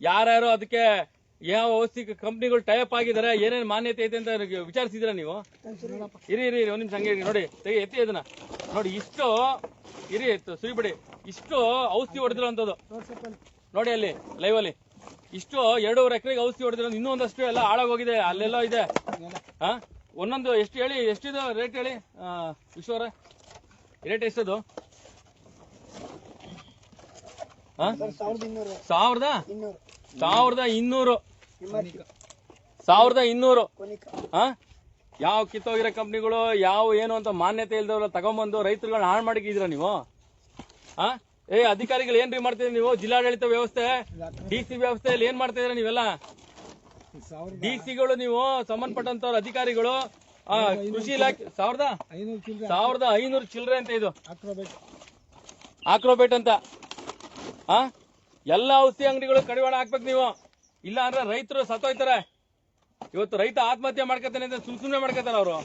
ಯಾರ್ಯಾರು ಅದಕ್ಕೆ ಯಾವ ಔಷಧಿ ಕಂಪ್ನಿಗಳು ಟೈಪ್ ಆಗಿದ್ದಾರೆ ಏನೇನ್ ಮಾನ್ಯತೆ ಐತೆ ಅಂತ ವಿಚಾರಿಸಿದಿರಾ ನೀವು? ಇರಿ ಇರಿ ಇರಿ, ಒಂದ್ ನಿಮಿಷ ಹಂಗೆ ನೋಡಿ ತೆಗಿ ಎತ್ತಿ ಅದನ್ನ. ನೋಡಿ ಇಷ್ಟು ಇರಿ ಎತ್ತು ಸುರಿಬಿಡಿ. ಇಷ್ಟು ಔಷಧಿ ಹೊಡೆದಿರೋಂಥದ್ದು ನೋಡಿ ಅಲ್ಲಿ ಲೈವ್ ಅಲ್ಲಿ. ಇಷ್ಟು ಎರಡೂವರೆ ಎಕರೆಗೆ ಔಷಧಿ ಹೊಡೆದಿರೋ ಇನ್ನೂ ಒಂದಷ್ಟು ಎಲ್ಲ ಹಾಳಾಗೋಗಿದೆ ಅಲ್ಲೆಲ್ಲ ಇದೆ. ಹಾ ಒಂದೊಂದು ಎಷ್ಟು ಹೇಳಿ ಎಷ್ಟಿದೆ ರೇಟ್ ಹೇಳಿ? ವಿಶ್ವರ ರೇಟ್ ಎಷ್ಟದು? ಹಾ ಸಾವಿರದ ಸಾವಿರದ ಇನ್ನೂರು. ಸಾವಿರದ ಇನ್ನೂರು. ಹಾ ಯಾವ ಕಿತ್ತೋಗಿರೋ ಕಂಪ್ನಿಗಳು ಯಾವ ಏನು ಅಂತ ಮಾನ್ಯತೆ ಇಲ್ದವ್ರ ತಗೊಂಬಂದು ರೈತರುಗಳನ್ನ ಹಾಳು ಮಾಡಿದ್ರ ನೀವು? ಹಾ ಏ ಅಧಿಕಾರಿಗಳು ಏನ್ರಿ ಮಾಡ್ತಿದ್ರಿ ನೀವು? ಜಿಲ್ಲಾಡಳಿತ ವ್ಯವಸ್ಥೆ ಡಿ ಸಿ ವ್ಯವಸ್ಥೆಯಲ್ಲಿ ಏನ್ ಮಾಡ್ತಾ ಇದ್ರ ನೀವೆಲ್ಲ ಡಿ ಸಿಗಳು ನೀವು ಸಂಬಂಧಪಟ್ಟಂತವ್ರ ಅಧಿಕಾರಿಗಳು ಆ, ಕೃಷಿ ಇಲಾಖೆ ಸಾವಿರದ? ಸಾವಿರದ ಐನೂರು ಚಿಲ್ಲರೆ ಅಂತ ಇದು. ಆಕ್ರೋಬೇಟ್ ಅಂತ. ಆ? ಎಲ್ಲ ಔಷಧಿ ಅಂಗಡಿಗಳು ಕಡಿವಾಣ ಹಾಕ್ಬೇಕು ನೀವು. ಇಲ್ಲ ಅಂದ್ರೆ ರೈತರು ಸತ್ತೋಯ್ತಾರೆ. ಇವತ್ತು ರೈತ ಆತ್ಮಹತ್ಯೆ ಮಾಡ್ಕೊತಾನೆ ಅಂತ ಸುಮ್ ಸುಮ್ನೆ ಮಾಡ್ಕೋತಾರ ಅವರು.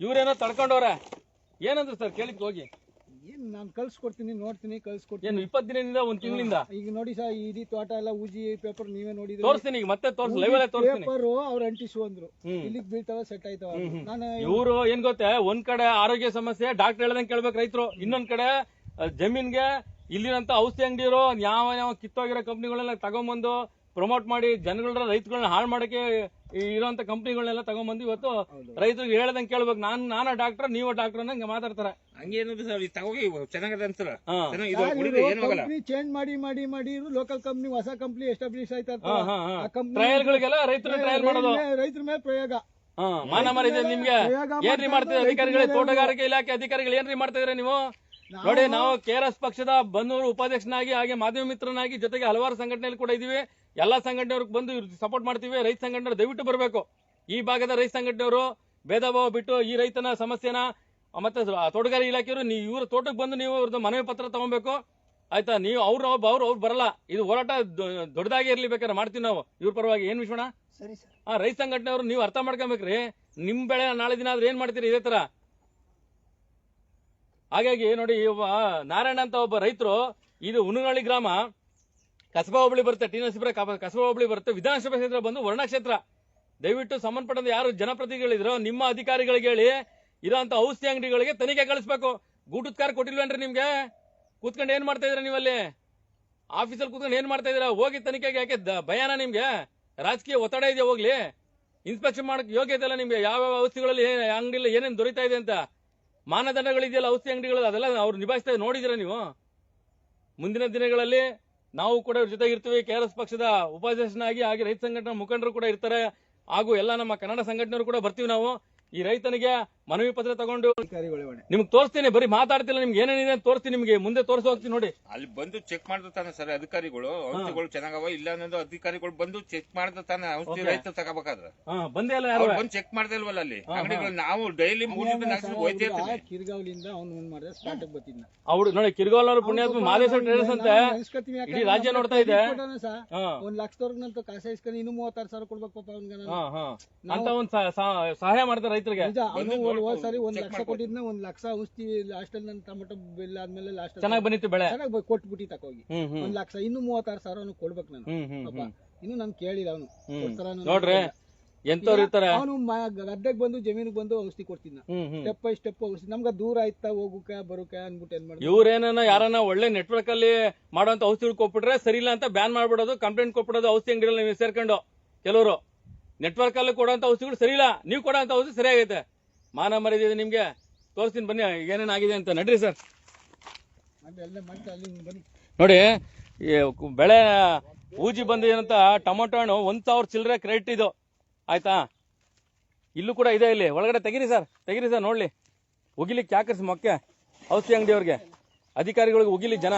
ಇವ್ರೇನೋ ತಡ್ಕೊಂಡವ್ರೆ. ಏನಂದ್ರು ಸರ್ ಕೇಳಿಕ್ ಹೋಗಿ. ಏನ್ ನಾನು ಕಳ್ಸಿಕೊಡ್ತೀನಿ ನೋಡ್ತೀನಿ ಕಳ್ಸಿಕೊಡ್ತೀನಿ. ಏನು ಇಪ್ಪತ್ತು ದಿನದಿಂದ ಒಂದ್ ತಿಂಗಳಿಂದ? ಈಗ ನೋಡಿ ಸರ್ ಇಡೀ ತೋಟ ಎಲ್ಲ ಉಜಿ ಪೇಪರ್ ನೀವೇ ನೋಡಿದ್ರೆ ತೋರಿಸ್ತೀನಿ ಈಗ ಮತ್ತೆ ತೋರ್ಸ್ ಲೈವ್ ಅಲ್ಲೇ ತೋರಿಸ್ತೀನಿ. ಪೇಪರ್ ಅವ್ರು ಅಂಟಿಸು ಅಂದ್ರು. ಇಲ್ಲಿ ಇಲ್ಲಿಗ್ ಬೀಳ್ತಾವ ಸೆಟ್ ಆಯ್ತಾವ ನಾನು ಇವರು ಏನ್ ಗೊತ್ತೇ ಒಂದ್ ಕಡೆ ಆರೋಗ್ಯ ಸಮಸ್ಯೆ ಡಾಕ್ಟರ್ ಹೇಳ್ದಂಗೆ ಕೇಳ್ಬೇಕು ರೈತರು. ಇನ್ನೊಂದ್ ಕಡೆ ಜಮೀನ್ಗೆ ಇಲ್ಲಿನಂತ ಔಷಧಿ ಅಂಗಡಿರು ಯಾವ ಯಾವ ಕಿತ್ತೋಗಿರೋ ಕಂಪ್ನಿಗಳನ್ನ ತಗೊಂಬಂದು ಪ್ರಮೋಟ್ ಮಾಡಿ ಜನಗಳ ರೈತಗಳನ್ನ ಹಾಳು ಮಾಡಕ್ಕೆ ಇರೋಂತ ಕಂಪ್ನಿಗಳನ್ನೆಲ್ಲ ತಗೊಂಬಂದು ಇವತ್ತು ರೈತರಿಗೆ ಹೇಳ್ದಂಗೆ ಕೇಳ್ಬೇಕು. ನಾನು ನಾನ ಡಾಕ್ಟರ್ ನೀವು ಡಾಕ್ಟರ್ ಅನ್ನಂಗ ಮಾತಾಡ್ತಾರೆ. ಚೇಂಜ್ ಮಾಡಿ ಮಾಡಿ ಮಾಡಿ ಲೋಕಲ್ ಕಂಪ್ನಿ ಹೊಸ ಕಂಪ್ನಿ ಎಸ್ಟಾಬ್ಲಿಷ್ ಆಯ್ತಾ ರೈತರ ಟ್ರಯಲ್ಗಳಿಗೆಲ್ಲ ಟ್ರಯಲ್ ಮಾಡೋದು. ರೈತರ ಮೇಲೆ ಪ್ರಯೋಗ. ಹಾ ಮಾನ ಮಾಡಿದ್ರೆ ನಿಮ್ಗೆ. ಏನ್ರಿ ಮಾಡ್ತಾ ಮಾಡ್ತಿದ್ರೆ ಅಧಿಕಾರಿಗಳೇ? ತೋಟಗಾರಿಕೆ ಇಲಾಖೆ ಅಧಿಕಾರಿಗಳು ಏನ್ರಿ ಮಾಡ್ತಿದ್ರೆ ನಾವು- ನೋಡಿ ನಾವು ಕೆಆರ್ಎಸ್ ಪಕ್ಷದ ಬನ್ನೂರು ಉಪಾಧ್ಯಕ್ಷನಾಗಿ ಹಾಗೆ ಮಾಧ್ಯಮ ಮಿತ್ರನಾಗಿ ಜೊತೆಗೆ ಹಲವಾರು ಸಂಘಟನೆಯಲ್ಲಿ ಕೂಡ ಇದೀವಿ ಎಲ್ಲಾ ಸಂಘಟನೆಯವ್ರಿಗೆ ಬಂದು ಸಪೋರ್ಟ್ ಮಾಡ್ತೀವಿ. ರೈತ ಸಂಘಟನೆ ದಯವಿಟ್ಟು ಬರಬೇಕು. ಈ ಭಾಗದ ರೈತ ಸಂಘಟನೆಯವರು ಭೇದ ಭಾವ ಬಿಟ್ಟು ಈ ರೈತನ ಸಮಸ್ಯೆನ ಮತ್ತೆ ತೋಟಗಾರಿಕೆ ಇಲಾಖೆಯವರು ನೀವು ಇವ್ರ ತೋಟಕ್ಕೆ ಬಂದು ನೀವು ಅವ್ರದ್ದು ಮನವಿ ಪತ್ರ ತಗೊಬೇಕು. ಆಯ್ತಾ? ನೀವು ಅವ್ರು ಅವ್ರು ಅವ್ರು ಬರಲ್ಲ. ಇದು ಹೋರಾಟ ದೊಡ್ಡದಾಗಿ ಇರ್ಲಿ ಬೇಕಾದ್ರೆ ಮಾಡ್ತೀವಿ ನಾವು. ಇವ್ರ ಪರವಾಗಿ ಏನ್ ವಿಶ್ವಣ ಸರಿ ಸರ್. ಆ ರೈತ ಸಂಘಟನೆಯವರು ನೀವು ಅರ್ಥ ಮಾಡ್ಕೊಬೇಕ್ರಿ. ನಿಮ್ ಬೆಳೆ ನಾಳೆ ದಿನ ಆದ್ರೆ ಏನ್ ಮಾಡ್ತೀರಿ ಇದೇ ತರ? ಹಾಗಾಗಿ ನೋಡಿ ಒಬ್ಬ ನಾರಾಯಣ ಅಂತ ಒಬ್ಬ ರೈತರು, ಇದು ಹುನಗಳಿ ಗ್ರಾಮ, ಕಸಬಾ ಹೋಬಳಿ ಬರುತ್ತೆ, ಟಿ ನರಸೀಪುರ ಕಸಬಾ ಹೋಬಳಿ ಬರುತ್ತೆ, ವಿಧಾನಸಭಾ ಕ್ಷೇತ್ರ ಬಂದು ವರ್ಣ ಕ್ಷೇತ್ರ ದಯವಿಟ್ಟು ಸಂಬಂಧಪಟ್ಟಂತ ಯಾರು ಜನಪ್ರತಿನಿಧಿಗಳಿದ್ರು, ನಿಮ್ಮ ಅಧಿಕಾರಿಗಳಿಗೆ ಹೇಳಿ, ಇರೋಂಥ ಔಷಧಿ ಅಂಗಡಿಗಳಿಗೆ ತನಿಖೆ ಕಳಿಸ್ಬೇಕು. ಗೂಟುತ್ಕಾರ ಕಾರ್ ಕೊಟ್ಟಿಲ್ವೇನ್ರಿ ನಿಮ್ಗೆ? ಕೂತ್ಕೊಂಡು ಏನ್ ಮಾಡ್ತಾ ಇದ್ರ ನೀವಲ್ಲಿ? ಆಫೀಸಲ್ಲಿ ಕೂತ್ಕೊಂಡು ಏನ್ ಮಾಡ್ತಾ ಇದ್ದೀರಾ? ಹೋಗಿ ತನಿಖೆಗೆ ಯಾಕೆ ಭಯಾನ ನಿಮಗೆ? ರಾಜಕೀಯ ಒತ್ತಡ ಇದೆಯಾ ಹೋಗ್ಲಿ? ಇನ್ಸ್ಪೆಕ್ಷನ್ ಮಾಡಕ್ ಯೋಗ್ಯತೆ ಇಲ್ಲ ನಿಮ್ಗೆ? ಯಾವ ಔಷಧಿಗಳಲ್ಲಿ ಅಂಗಡಿಯಲ್ಲಿ ಏನೇನು ದೊರೀತಾ ಇದೆ ಅಂತ? ಮಾನದಂಡಗಳಿದೆಯಲ್ಲ, ಔಷಧಿ ಅಂಗಡಿಗಳು ಅದೆಲ್ಲ ಅವ್ರು ನಿಭಾಯಿಸ್ತಾ ನೋಡಿದಿರ ನೀವು? ಮುಂದಿನ ದಿನಗಳಲ್ಲಿ ನಾವು ಕೂಡ ಇವ್ರ ಜೊತೆ ಇರ್ತೀವಿ ಕೆ ಪಕ್ಷದ ಉಪಾಧ್ಯಕ್ಷನಾಗಿ, ಹಾಗೆ ರೈತ ಸಂಘಟನಾ ಮುಖಂಡರು ಕೂಡ ಇರ್ತಾರೆ, ಹಾಗೂ ಎಲ್ಲ ನಮ್ಮ ಕನ್ನಡ ಸಂಘಟನೆಯವರು ಕೂಡ ಬರ್ತೀವಿ ನಾವು. ಈ ರೈತನಿಗೆ ಮನವಿ ಪತ್ರ ತಗೊಂಡು ನಿಮ್ಗೆ ತೋರಿಸ್ತೀನಿ ಬರೀ ಮಾತಾಡ್ತಿಲ್ಲ ನಿಮ್ಗೆ ಏನೇನಿದೆ ಅಂತ ತೋರಿಸ್ತೀನಿ ನಿಮ್ಗೆ ಮುಂದೆ ತೋರಿಸಿ ಹೋಗ್ತೀನಿ ನೋಡಿ. ಅಲ್ಲಿ ಬಂದು ಚೆಕ್ ಮಾಡ್ತಾನೆ ಸರ್ ಅಧಿಕಾರಿಗಳು ಔಷಧಿಗಳು ಚೆನ್ನಾಗವ ಇಲ್ಲ ಅನ್ನೋದು ಅಧಿಕಾರಿಗಳು ಬಂದು ಚೆಕ್ ಮಾಡ್ತಾನೆ ಔಷಧಿ. ರೈತ ತಗೋಬೇಕಾದ್ರೆ. ಹಾ ಬಂದೇ ಅಲ್ಲ ಯಾರು. ಬಂದು ಚೆಕ್ ಮಾಡ್ತಾ ಇಲ್ವಲ್ಲ ಅಲ್ಲಿ? ಅಂಗಡಿಗಳು ನಾವು ಡೈಲಿ ಮೂರ್ ದಿನ ನಾಲ್ಕು ಹೋಯ್ತಾ ಇರ್ತೀವಿ ಕಿರ್ಗಾವ್ಲಿಂದ ಅವ್ನು ಏನ್ ಮಾಡಿದೆ ಸ್ಟಾರ್ಟ್ ಬತ್ತಿದ್ನ ಅವ್ರು ನೋಡಿ ಕಿರ್ಗಾವಲ ಪುಣ್ಯ ಮಾದೇಶ್ವರ ಟ್ರೇಡರ್ಸ್ ಅಂತ. ಇಡೀ ರಾಜ್ಯ ನೋಡ್ತಾ ಇದೆ. ಒಂದ್ ನಂತರ ಕಾಸ ಇಸ್ಕೊಂಡು ಇನ್ನು ಮೂವತ್ತಾರು ಸಾವಿರ ಕೊಡ್ಬೇಕು ಪಾಪ ಅವ್ನಿಗೆ ನಾನು. ಹಾ ಹಾ. ಅಂತ ಒಂದ್ ಸಹಾಯ ಮಾಡ್ತಾರೆ ರೈತರಿಗೆ. ಸರಿ ಒಂದ್ ಲಕ್ಷ ಕೊಟ್ಟಿದ್ನ ಒಂದ್ ಲಕ್ಷ ಔಷಧಿ ಲಾಸ್ಟ್ ಅಲ್ಲಿ ನನ್ನ ಟೊಮೆಟೊ ಬಿಲ್ ಆದ್ಮೇಲೆ ಲಾಸ್ಟ್ ಚೆನ್ನಾಗಿ ಬಂದಿತ್ತು ಬೆಳೆ. ಚೆನ್ನಾಗಿ ಕೊಟ್ಬಿಟ್ಟಿ ತಕೋಗಿ. ಒಂದ್ ಲಕ್ಷ ಇನ್ನು ಮೂವತ್ತಾರು ಸಾವಿರ ಅವ್ನು ಕೊಡ್ಬೇಕು ನಾನು. ಪಾಪ ಇನ್ನು ನಾನು ಕೇಳಿಲ್ಲ ಅವನು. ನೋಡ್ರಿ ಎಂತವ್ರು ಇರ್ತಾರೆ? ಅವನು ಗದ್ದೆಗೆ ಬಂದು ಜಮೀನಿಗೆ ಬಂದು ಔಷಧಿ ಕೊಡ್ತಿದ್ನ. ಸ್ಟೆಪ್ ಬೈ ಸ್ಟೆಪ್ ಔಷಧಿ. ನಮ್ಗೆ ದೂರ ಆಯ್ತಾ ಹೋಗುಕ ಬರುಕ ಅನ್ಬಿಟ್ಟು ಏನ್ ಮಾಡಿ ಇವ್ರೇನ ಯಾರನ್ನ ಒಳ್ಳೆ ನೆಟ್ವರ್ಕ್ ಅಲ್ಲಿ ಮಾಡುವಂತ ಔಷಧಿ ಕೊಟ್ಬಿಟ್ರೆ ಸರಿ ಇಲ್ಲ ಅಂತ ಬ್ಯಾನ್ ಮಾಡ್ಬಿಡೋದು ಕಂಪ್ಲೇಂಟ್ ಕೊಟ್ಬಿಡೋದು ಔಷಧಿ ಅಂಗಡಿಯಲ್ಲಿ ನೀವು ಸೇರ್ಕೊಂಡು ಕೆಲವರು. ನೆಟ್ವರ್ಕ್ ಅಲ್ಲಿ ಕೊಡುವಂತ ಔಷಧಿಗಳು ಸರಿ ಇಲ್ಲ ನೀವು ಕೊಡುವಂತ ಔಷಧಿ ಸರಿಯಾಗೈತೆ. ಮಾನ ಮರ್ಯಾದೆ ನಿಮ್ಗೆ. ತೋರಿಸ್ತೀನಿ ಬನ್ನಿ, ಏನೇನ್ ಆಗಿದೆ ಅಂತ. ನಡ್ರಿ ಸರ್. ನೋಡಿ ಬೆಳೆ ಊಜಿ ಬಂದಿದಂತ ಟೊಮೊಟೊ ಹಣ್ಣು ಒಂದ್ ಸಾವಿರ ಚಿಲ್ಲರೆ ಕ್ರೆಡಿಟ್ ಇದು. ಆಯ್ತಾ? ಇಲ್ಲೂ ಕೂಡ ಇದೆ ಇಲ್ಲಿ. ಒಳಗಡೆ ತೆಗಿರಿ ಸರ್. ತೆಗಿರಿ ಸರ್, ನೋಡ್ಲಿ. ಉಗಿಲಿಕ್ಕೆ ಯಾಕರ್ಸಿ ಮೊಕ್ಕೆ. ಔಷಧಿ ಅಂಗಡಿಯವ್ರಿಗೆ ಅಧಿಕಾರಿಗಳಿಗೆ ಉಗಿಲಿ ಜನ.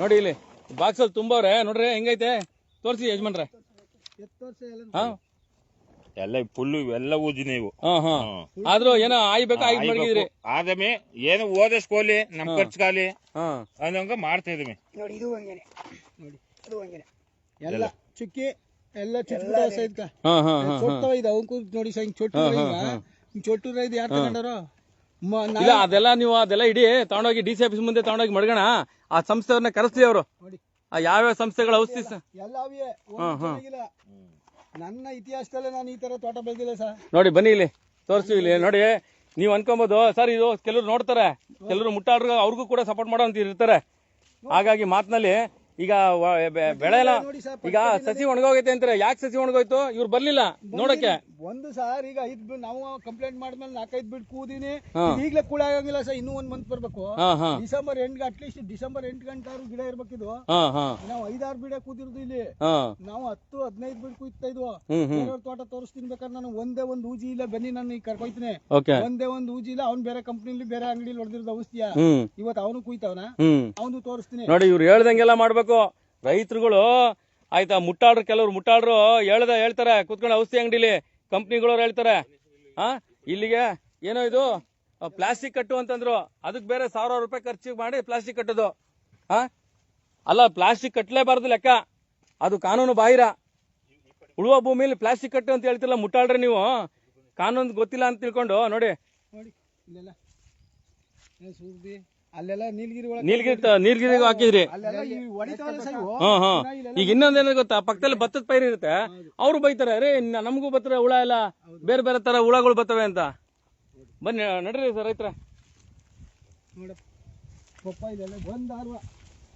ನೋಡಿ ಇಲ್ಲಿ, ಬಾಕ್ಸಲ್ಲಿ ತುಂಬವ್ರೆ ನೋಡ್ರಿ, ಹೆಂಗೈತೆ? ತೋರಿಸಿ ಯಜಮಾನ್ರೆ. ಎಲ್ಲ ಎಲ್ಲ ಫುಲ್ಲು ಇವೆಲ್ಲ ಓದಿನ ಇವು. ಹಾ ಹಾ. ಆದ್ರೂ ಏನೋ ಆಯ್ಬೇಕು ಆಯ್ದು ಮಡಗಿದ್ರಿ? ಆದಮೆ ಏನು ಓದಷ್ಟು ಕೋಲಿ ನಮ್ ಖರ್ಚುಗಾಲಿ ಹಾ. ಅನ್ನೋಂಗ ಮಾಡ್ತಾ ಇದೀವಿ ನೋಡಿ ಇದು ಹಂಗೇನೆ. ನೋಡಿ ಅದು ಹಂಗೇನೆ. ಎಲ್ಲ. ಚುಕ್ಕಿ ಎಲ್ಲ ಹಾ ಹಾ ಚೊಟ್ಟವ ಇದು ಅವಕ್ಕೂ ನೋಡಿ ಸರ್ ಹಿಂಗ್ ಚೊಟ್ಟು ಹಿಂಗ್ ಚೊಟ್ಟು ಇದು ಯಾರು ತಗೊಂಡಾರೋ? ಇಲ್ಲ ಅದೆಲ್ಲ ನೀವು ಅದೆಲ್ಲ ಇಡೀ ತಗೊಂಡೋಗಿ ಡಿ ಸಿ ಆಫೀಸ್ ಮುಂದೆ ತಗೊಂಡೋಗಿ ಮಡ್ಗೋಣ. ಆ ಸಂಸ್ಥೆಯವ್ರನ್ನ ಕರೆಸ್ತೀವಿ ಅವರು. ನೋಡಿ. ಯಾವ್ಯಾವ ಸಂಸ್ಥೆಗಳ ಔಷಧಿ ಸರ್ ಎಲ್ಲ ಅವಿಯೇ ಒಂದ್ ಚೆನ್ನಾಗಿಲ್ಲ ನನ್ನ ಇತಿಹಾಸದಲ್ಲೇ ನಾನು ಈ ತರ ತೋಟ ಬೆಳೆದಿಲ್ಲ ಸರ್. ನೋಡಿ ಬನ್ನಿ ಇಲ್ಲಿ. ತೋರಿಸ್ತೀವಿ ಇಲ್ಲಿ. ನೋಡಿ ನೀವು ಅನ್ಕೊಬೋದು. ಸರ್ ಇದು ಕೆಲವರು ನೋಡ್ತಾರೆ. ಕೆಲವರು ಮುಟ್ಟಾಡ್ರು ಅವ್ರಿಗೂ ಕೂಡ ಸಪೋರ್ಟ್ ಮಾಡೋ ಅಂತ ಇರ್ತಾರೆ. ಹಾಗಾಗಿ ಮಾತಿನಲ್ಲಿ ಈಗ ಬೆಳೆ ಎಲ್ಲ ಈಗ ಸಸಿ ಒಣಗೋಗೈತೆ ಅಂತಾರೆ? ಯಾಕೆ ಸಸಿ ಒಣಗೋಯ್ತು? ಇವ್ರು ಬರ್ಲಿಲ್ಲ ನೋಡಕ್ಕೆ. ಒಂದು ಸಾರ್ ಈಗ ಐದ್ ಬಿಡ್ ನಾವು ಕಂಪ್ಲೇಂಟ್ ಮಾಡಿದ್ಮೇಲೆ ನಾಲ್ಕೈದು ಬಿಟ್ಟು ಕೂದಿನಿ. ಈಗಲೇ ಕೂಡ ಆಗಂಗಿಲ್ಲ ಸರ್ ಇನ್ನೂ ಒಂದ್ ಮಂತ್ ಬರ್ಬೇಕು. ಡಿಸೆಂಬರ್ ಎಂಟ್ ಅಟ್ಲೀಸ್ಟ್ ಡಿಸೆಂಬರ್ ಎಂಟ್ ಗಂಟಾರು ಗಿಡ ಇರ್ಬೇಕಿದು ಹಾ ಹಾ. ನಾವು ಐದಾರು ಬಿಡ ಕೂದಿರೋದು ಇಲ್ಲಿ. ನಾವು ಹತ್ತು ಹದಿನೈದು ಬಿಡ್ ಕೂಯ್ತಾ ಇದ್ವು. ತೋಟ ತೋರಿಸ್ತೀನಿ ಬೇಕಾದ್ರೆ ನಾನು ಒಂದೇ ಒಂದು ಊಜಿ ಇಲ್ಲ ಬನ್ನಿ ನಾನು ಈಗ ಕರ್ಕೊಯ್ತೀನಿ ಒಂದೇ ಒಂದು ಊಜಿ ಇಲ್ಲ ಅವ್ನ್ ಬೇರೆ ಕಂಪ್ನಿಲಿ ಬೇರೆ ಅಂಗಡಿಲಿ ಹೊಡೆದಿರೋದು ಔಷಧಿಯ? ಇವತ್ತು ಅವನು ಕುಯ್ತವನ? ಅವನು ತೋರಿಸ್ತೀನಿ. ನೋಡಿ ಇವ್ರು ಹೇಳ್ದಂಗೆಲ್ಲ ಮಾಡ್ಬೇಕು. ರೈತರುಗಳು, ಆಯ್ತಾ ಮುಟ್ಟಾಡ್ರು ಕೆಲವ್ರು ಮುಟ್ಟಾಡ್ರು ಹೇಳ್ದ ಹೇಳ್ತಾರೆ. ಕುತ್ಕೊಂಡು ಔಷಧಿ ಅಂಗಡಿಲಿ ಕಂಪ್ನಿಗಳವ್ರು ಹೇಳ್ತಾರೆ. ಹಾ, ಇಲ್ಲಿಗೆ ಏನೋ ಇದು ಪ್ಲಾಸ್ಟಿಕ್ ಕಟ್ಟು ಅಂತಂದ್ರು. ಅದಕ್ಕೆ ಬೇರೆ ಸಾವಿರಾರು ರೂಪಾಯಿ ಖರ್ಚು ಮಾಡಿ ಪ್ಲಾಸ್ಟಿಕ್ ಕಟ್ಟೋದು. ಹಾ? ಅಲ್ಲ, ಪ್ಲಾಸ್ಟಿಕ್ ಕಟ್ಟಲೇಬಾರ್ದು ಲೆಕ್ಕ. ಅದು ಕಾನೂನು ಬಾಹಿರ. ಉಳುವ ಭೂಮಿಲಿ ಪ್ಲಾಸ್ಟಿಕ್ ಕಟ್ಟು ಅಂತ ಹೇಳ್ತಿಲ್ಲ ಮುಟ್ಟಾಡ್ರಿ ನೀವು. ಕಾನೂನು ಗೊತ್ತಿಲ್ಲ ಅಂತ ತಿಳ್ಕೊಂಡು, ನೋಡಿ. ಅಲ್ಲೆಲ್ಲ ನೀಲಗಿರಿ ಒಳಗೆ ನೀಲ್ಗಿರಿ ನೀಲ್ಗಿರಿ ಹಾಕಿದ್ರಿ. ಅಲ್ಲೆಲ್ಲ ಈ ಹೊಡಿತಾವಲ್ಲ ಸರ್ ಇವು. ಹಾ. ಹಾ ಈಗ ಇನ್ನೊಂದೇನ ಗೊತ್ತಾ? ಪಕ್ಕದಲ್ಲಿ ಭತ್ತದ ಪೈರು ಇರುತ್ತೆ. ಅವ್ರು ಬೈತಾರೆ ಅರೇ ನ- ನಮಗೂ ಬರ್ತಾರೆ ಹುಳ ಎಲ್ಲ ಬೇರೆ ಬೇರೆ ತರ ಹುಳಗಳು ಬರ್ತವೆ ಅಂತ. ಬನ್ನಿ ನಡ್ರಿ ಸರ್ ರೈತರ. ನೋಡಪ್ಪ ಬಂದ್ ಆರ್ವ